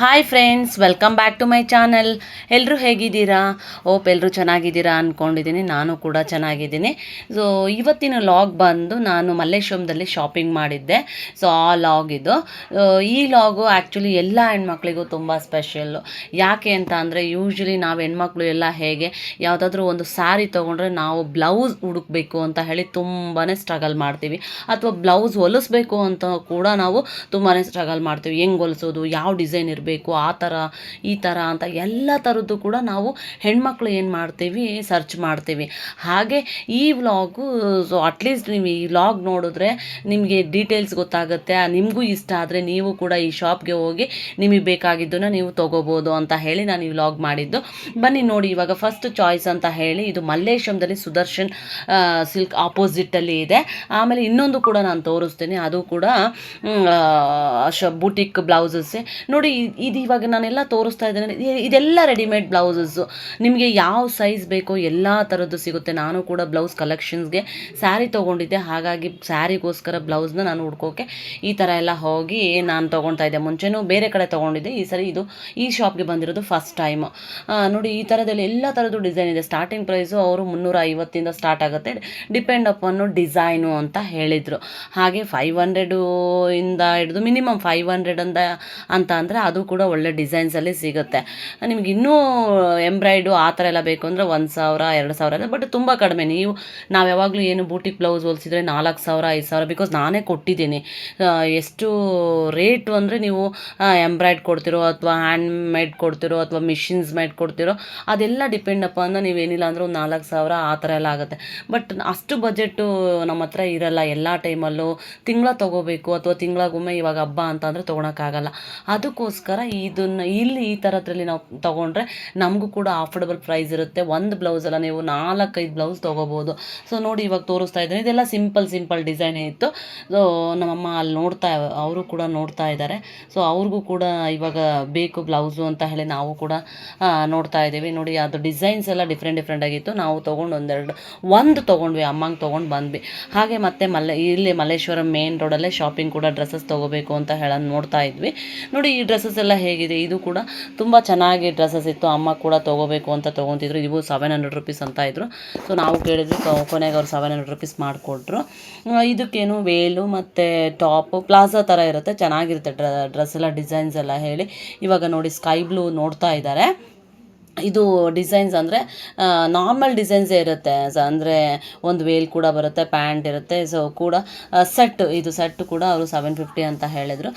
Hi friends welcome back to my channel ಎಲ್ಲರೂ ಹೇಗಿದ್ದೀರಾ? ಓಪ್ ಎಲ್ಲರೂ ಚೆನ್ನಾಗಿದ್ದೀರಾ ಅಂದ್ಕೊಂಡಿದ್ದೀನಿ ನಾನು ಕೂಡ ಚೆನ್ನಾಗಿದ್ದೀನಿ. ಸೊ ಇವತ್ತಿನ ಲಾಗ್ ಬಂದು ನಾನು ಮಲ್ಲೇಶ್ವರದಲ್ಲಿ ಶಾಪಿಂಗ್ ಮಾಡಿದ್ದೆ. ಸೊ ಆ ಲಾಗ್ ಇದು. ಈ ಲಾಗು ಆ್ಯಕ್ಚುಲಿ ಎಲ್ಲ ಹೆಣ್ಮಕ್ಳಿಗೂ ತುಂಬ ಸ್ಪೆಷಲ್ಲು ಯಾಕೆ ಅಂತ ಅಂದರೆ ಯೂಶ್ವಲಿ ನಾವು ಹೆಣ್ಮಕ್ಳು ಎಲ್ಲ ಹೇಗೆ ಯಾವುದಾದ್ರೂ ಒಂದು ಸ್ಯಾರಿ ತೊಗೊಂಡ್ರೆ ನಾವು ಬ್ಲೌಸ್ ಹುಡುಕ್ಬೇಕು ಅಂತ ಹೇಳಿ ತುಂಬಾ ಸ್ಟ್ರಗಲ್ ಮಾಡ್ತೀವಿ. ಅಥವಾ ಬ್ಲೌಸ್ ಹೊಲಿಸ್ಬೇಕು ಅಂತ ಕೂಡ ನಾವು ತುಂಬಾ ಸ್ಟ್ರಗಲ್ ಮಾಡ್ತೀವಿ. ಹೆಂಗೆ ಹೊಲಿಸೋದು? ಯಾವ ಡಿಸೈನ್ ಆ ಥರ ಈ ಥರ ಅಂತ ಎಲ್ಲ ಥರದ್ದು ಕೂಡ ನಾವು ಹೆಣ್ಮಕ್ಳು ಏನು ಮಾಡ್ತೀವಿ ಸರ್ಚ್ ಮಾಡ್ತೀವಿ. ಹಾಗೆ ಈ ವ್ಲಾಗು ಸೊ ಅಟ್ಲೀಸ್ಟ್ ನೀವು ಈ ವ್ಲಾಗ್ ನೋಡಿದ್ರೆ ನಿಮಗೆ ಡೀಟೇಲ್ಸ್ ಗೊತ್ತಾಗುತ್ತೆ ನಿಮಗೂ ಇಷ್ಟ ಆದರೆ ನೀವು ಕೂಡ ಈ ಶಾಪ್ಗೆ ಹೋಗಿ ನಿಮಗೆ ಬೇಕಾಗಿದ್ದನ್ನು ನೀವು ತೊಗೋಬೋದು ಅಂತ ಹೇಳಿ ನಾನು ಈ ವ್ಲಾಗ್ ಮಾಡಿದ್ದು. ಬನ್ನಿ ನೋಡಿ ಇವಾಗ ಫಸ್ಟ್ ಚಾಯ್ಸ್ ಅಂತ ಹೇಳಿ ಇದು ಮಲ್ಲೇಶಂದಲ್ಲಿ ಸುದರ್ಶನ್ ಸಿಲ್ಕ್ ಆಪೋಸಿಟಲ್ಲಿ ಇದೆ. ಆಮೇಲೆ ಇನ್ನೊಂದು ಕೂಡ ನಾನು ತೋರಿಸ್ತೀನಿ, ಅದು ಕೂಡ ಬುಟಿಕ್ ಬ್ಲೌಸಸ್ಸೇ. ನೋಡಿ ಇದು ಇವಾಗ ನಾನೆಲ್ಲ ತೋರಿಸ್ತಾ ಇದ್ದೇನೆ. ಇದೆಲ್ಲ ರೆಡಿಮೇಡ್ ಬ್ಲೌಸಸ್ಸು ನಿಮಗೆ ಯಾವ ಸೈಜ್ ಬೇಕೋ ಎಲ್ಲ ಥರದ್ದು ಸಿಗುತ್ತೆ. ನಾನು ಕೂಡ ಬ್ಲೌಸ್ ಕಲೆಕ್ಷನ್ಸ್ಗೆ ಸ್ಯಾರಿ ತೊಗೊಂಡಿದ್ದೆ. ಹಾಗಾಗಿ ಸ್ಯಾರಿಗೋಸ್ಕರ ಬ್ಲೌಸ್ನ ನಾನು ಹುಡ್ಕೋಕೆ ಈ ಥರ ಎಲ್ಲ ಹೋಗಿ ನಾನು ತೊಗೊಳ್ತಾ ಇದ್ದೆ. ಮುಂಚೆನೂ ಬೇರೆ ಕಡೆ ತೊಗೊಂಡಿದ್ದೆ. ಈ ಸರಿ ಇದು ಈ ಶಾಪ್ಗೆ ಬಂದಿರೋದು ಫಸ್ಟ್ ಟೈಮು ನೋಡಿ ಈ ಥರದಲ್ಲಿ ಎಲ್ಲ ಥರದ್ದು ಡಿಸೈನ್ ಇದೆ. ಸ್ಟಾರ್ಟಿಂಗ್ ಪ್ರೈಸು ಅವರು ಮುನ್ನೂರ ಐವತ್ತಿಂದ ಸ್ಟಾರ್ಟ್ ಆಗುತ್ತೆ. ಡಿಪೆಂಡ್ ಅಪಾನ್ ಡಿಸೈನು ಅಂತ ಹೇಳಿದರು. ಹಾಗೆ ಫೈವ್ ಹಂಡ್ರೆಡು ಇಂದ ಹಿಡಿದು ಮಿನಿಮಮ್ ಫೈವ್ ಹಂಡ್ರೆಡ್ ಅಂತ ಅಂತ ಅಂದರೆ ಅದು ಕೂಡ ಒಳ್ಳೆ ಡಿಸೈನ್ಸಲ್ಲಿ ಸಿಗುತ್ತೆ. ನಿಮ್ಗೆ ಇನ್ನೂ ಎಂಬ್ರಾಯ್ಡು ಆ ಥರ ಎಲ್ಲ ಬೇಕು ಅಂದರೆ ಒಂದು ಸಾವಿರ, ಎರಡು ಸಾವಿರ ಇದೆ ಬಟ್ ತುಂಬ ಕಡಿಮೆ. ನೀವು, ನಾವು ಯಾವಾಗಲೂ ಏನು ಬೂಟಿಕ್ ಬ್ಲೌಸ್ ಹೋಲಿಸಿದ್ರೆ ನಾಲ್ಕು ಸಾವಿರ, ಐದು ಸಾವಿರ ಬಿಕಾಸ್ ನಾನೇ ಕೊಟ್ಟಿದ್ದೀನಿ. ಎಷ್ಟು ರೇಟು ಅಂದರೆ ನೀವು ಎಂಬ್ರಾಯ್ಡ್ ಕೊಡ್ತಿರೋ ಅಥವಾ ಹ್ಯಾಂಡ್ ಮೇಡ್ ಕೊಡ್ತಿರೋ ಅಥವಾ ಮಿಷಿನ್ಸ್ ಮೇಡ್ ಕೊಡ್ತಿರೋ, ಅದೆಲ್ಲ ಡಿಪೆಂಡ್ ಅಂದ್ರೆ ನೀವೇನಿಲ್ಲ ಅಂದರೆ ಒಂದು ನಾಲ್ಕು ಸಾವಿರ ಆ ಥರ ಎಲ್ಲ ಆಗುತ್ತೆ. ಬಟ್ ಅಷ್ಟು ಬಜೆಟು ನಮ್ಮ ಹತ್ರ ಇರಲ್ಲ. ಎಲ್ಲ ಟೈಮಲ್ಲೂ ತಿಂಗಳ ತೊಗೋಬೇಕು ಅಥವಾ ತಿಂಗಳಿಗೊಮ್ಮೆ ಇವಾಗ ಹಬ್ಬ ಅಂತ ಅಂದರೆ ತೊಗೊಳಕ್ಕಾಗಲ್ಲ ಅದಕ್ಕೋಸ್ಕರ ಇದನ್ನು ಇಲ್ಲಿ ಈ ಥರದ್ರಲ್ಲಿ ನಾವು ತೊಗೊಂಡ್ರೆ ನಮಗೂ ಕೂಡ ಆಫರ್ಡಬಲ್ ಪ್ರೈಸ್ ಇರುತ್ತೆ. ಒಂದು ಬ್ಲೌಸಲ್ಲ ನೀವು ನಾಲ್ಕೈದು ಬ್ಲೌಸ್ ತೊಗೋಬೋದು. ಸೊ ನೋಡಿ ಇವಾಗ ತೋರಿಸ್ತಾ ಇದ್ದೀನಿ. ಇದೆಲ್ಲ ಸಿಂಪಲ್ ಸಿಂಪಲ್ ಡಿಸೈನ್ ಇತ್ತು. ಸೊ ನಮ್ಮಮ್ಮ ಅಲ್ಲಿ ನೋಡ್ತಾ, ಅವರು ಕೂಡ ನೋಡ್ತಾ ಇದ್ದಾರೆ. ಸೊ ಅವ್ರಿಗೂ ಕೂಡ ಇವಾಗ ಬೇಕು ಬ್ಲೌಸು ಅಂತ ಹೇಳಿ ನಾವು ಕೂಡ ನೋಡ್ತಾ ಇದ್ದೀವಿ. ನೋಡಿ, ಅದು ಡಿಸೈನ್ಸ್ ಎಲ್ಲ ಡಿಫ್ರೆಂಟ್ ಡಿಫ್ರೆಂಟ್ ಆಗಿತ್ತು. ನಾವು ತೊಗೊಂಡು ಒಂದೆರಡು, ಒಂದು ತೊಗೊಂಡ್ವಿ, ಅಮ್ಮಂಗೆ ತೊಗೊಂಡು ಬಂದ್ವಿ. ಹಾಗೆ ಮತ್ತೆ ಮಲ್ಲೆ, ಇಲ್ಲಿ ಮಲ್ಲೇಶ್ವರಂ ಮೇನ್ ರೋಡಲ್ಲೇ ಶಾಪಿಂಗ್ ಕೂಡ ಡ್ರೆಸ್ಸಸ್ ತೊಗೋಬೇಕು ಅಂತ ಹೇಳೋದು ನೋಡ್ತಾ ಇದ್ವಿ. ನೋಡಿ, ಈ ಡ್ರೆಸ್ಸಸ್ ಎಲ್ಲ ಹೇಗಿದೆ? ಇದು ಕೂಡ ತುಂಬ ಚೆನ್ನಾಗಿ ಡ್ರೆಸ್ಸಸ್ ಇತ್ತು. ಅಮ್ಮ ಕೂಡ ತೊಗೋಬೇಕು ಅಂತ ತೊಗೊತಿದ್ರು. ಇವು ಸೆವೆನ್ ಹಂಡ್ರೆಡ್ ರುಪೀಸ್ ಅಂತ ಇದ್ದರು ಸೊ ನಾವು ಕೇಳಿದ್ವಿ ಕೊನೆಗೆ ಅವ್ರು ಸೆವೆನ್ ಹಂಡ್ರೆಡ್ ರುಪೀಸ್ ಮಾಡಿಕೊಟ್ರು. ಇದಕ್ಕೇನು ವೇಲು ಮತ್ತು ಟಾಪು, ಪ್ಲಾಜಾ ಥರ ಇರುತ್ತೆ. ಚೆನ್ನಾಗಿರುತ್ತೆ ಡ್ರ ಡ್ರೆಸ್ ಎಲ್ಲ ಡಿಸೈನ್ಸ್ ಎಲ್ಲ ಹೇಳಿ. ಇವಾಗ ನೋಡಿ, ಸ್ಕೈ ಬ್ಲೂ ನೋಡ್ತಾ ಇದ್ದಾರೆ. ಇದು ಡಿಸೈನ್ಸ್ ಅಂದರೆ ನಾರ್ಮಲ್ ಡಿಸೈನ್ಸೇ ಇರುತ್ತೆ. ಅಂದರೆ ಒಂದು ವೇಲ್ ಕೂಡ ಬರುತ್ತೆ ಪ್ಯಾಂಟ್ ಇರುತ್ತೆ. ಸೊ ಕೂಡ ಸೆಟ್ ಇದು ಸೆಟ್ ಕೂಡ ಅವರು ಸೆವೆನ್ ಫಿಫ್ಟಿ ಅಂತ ಹೇಳಿದರು.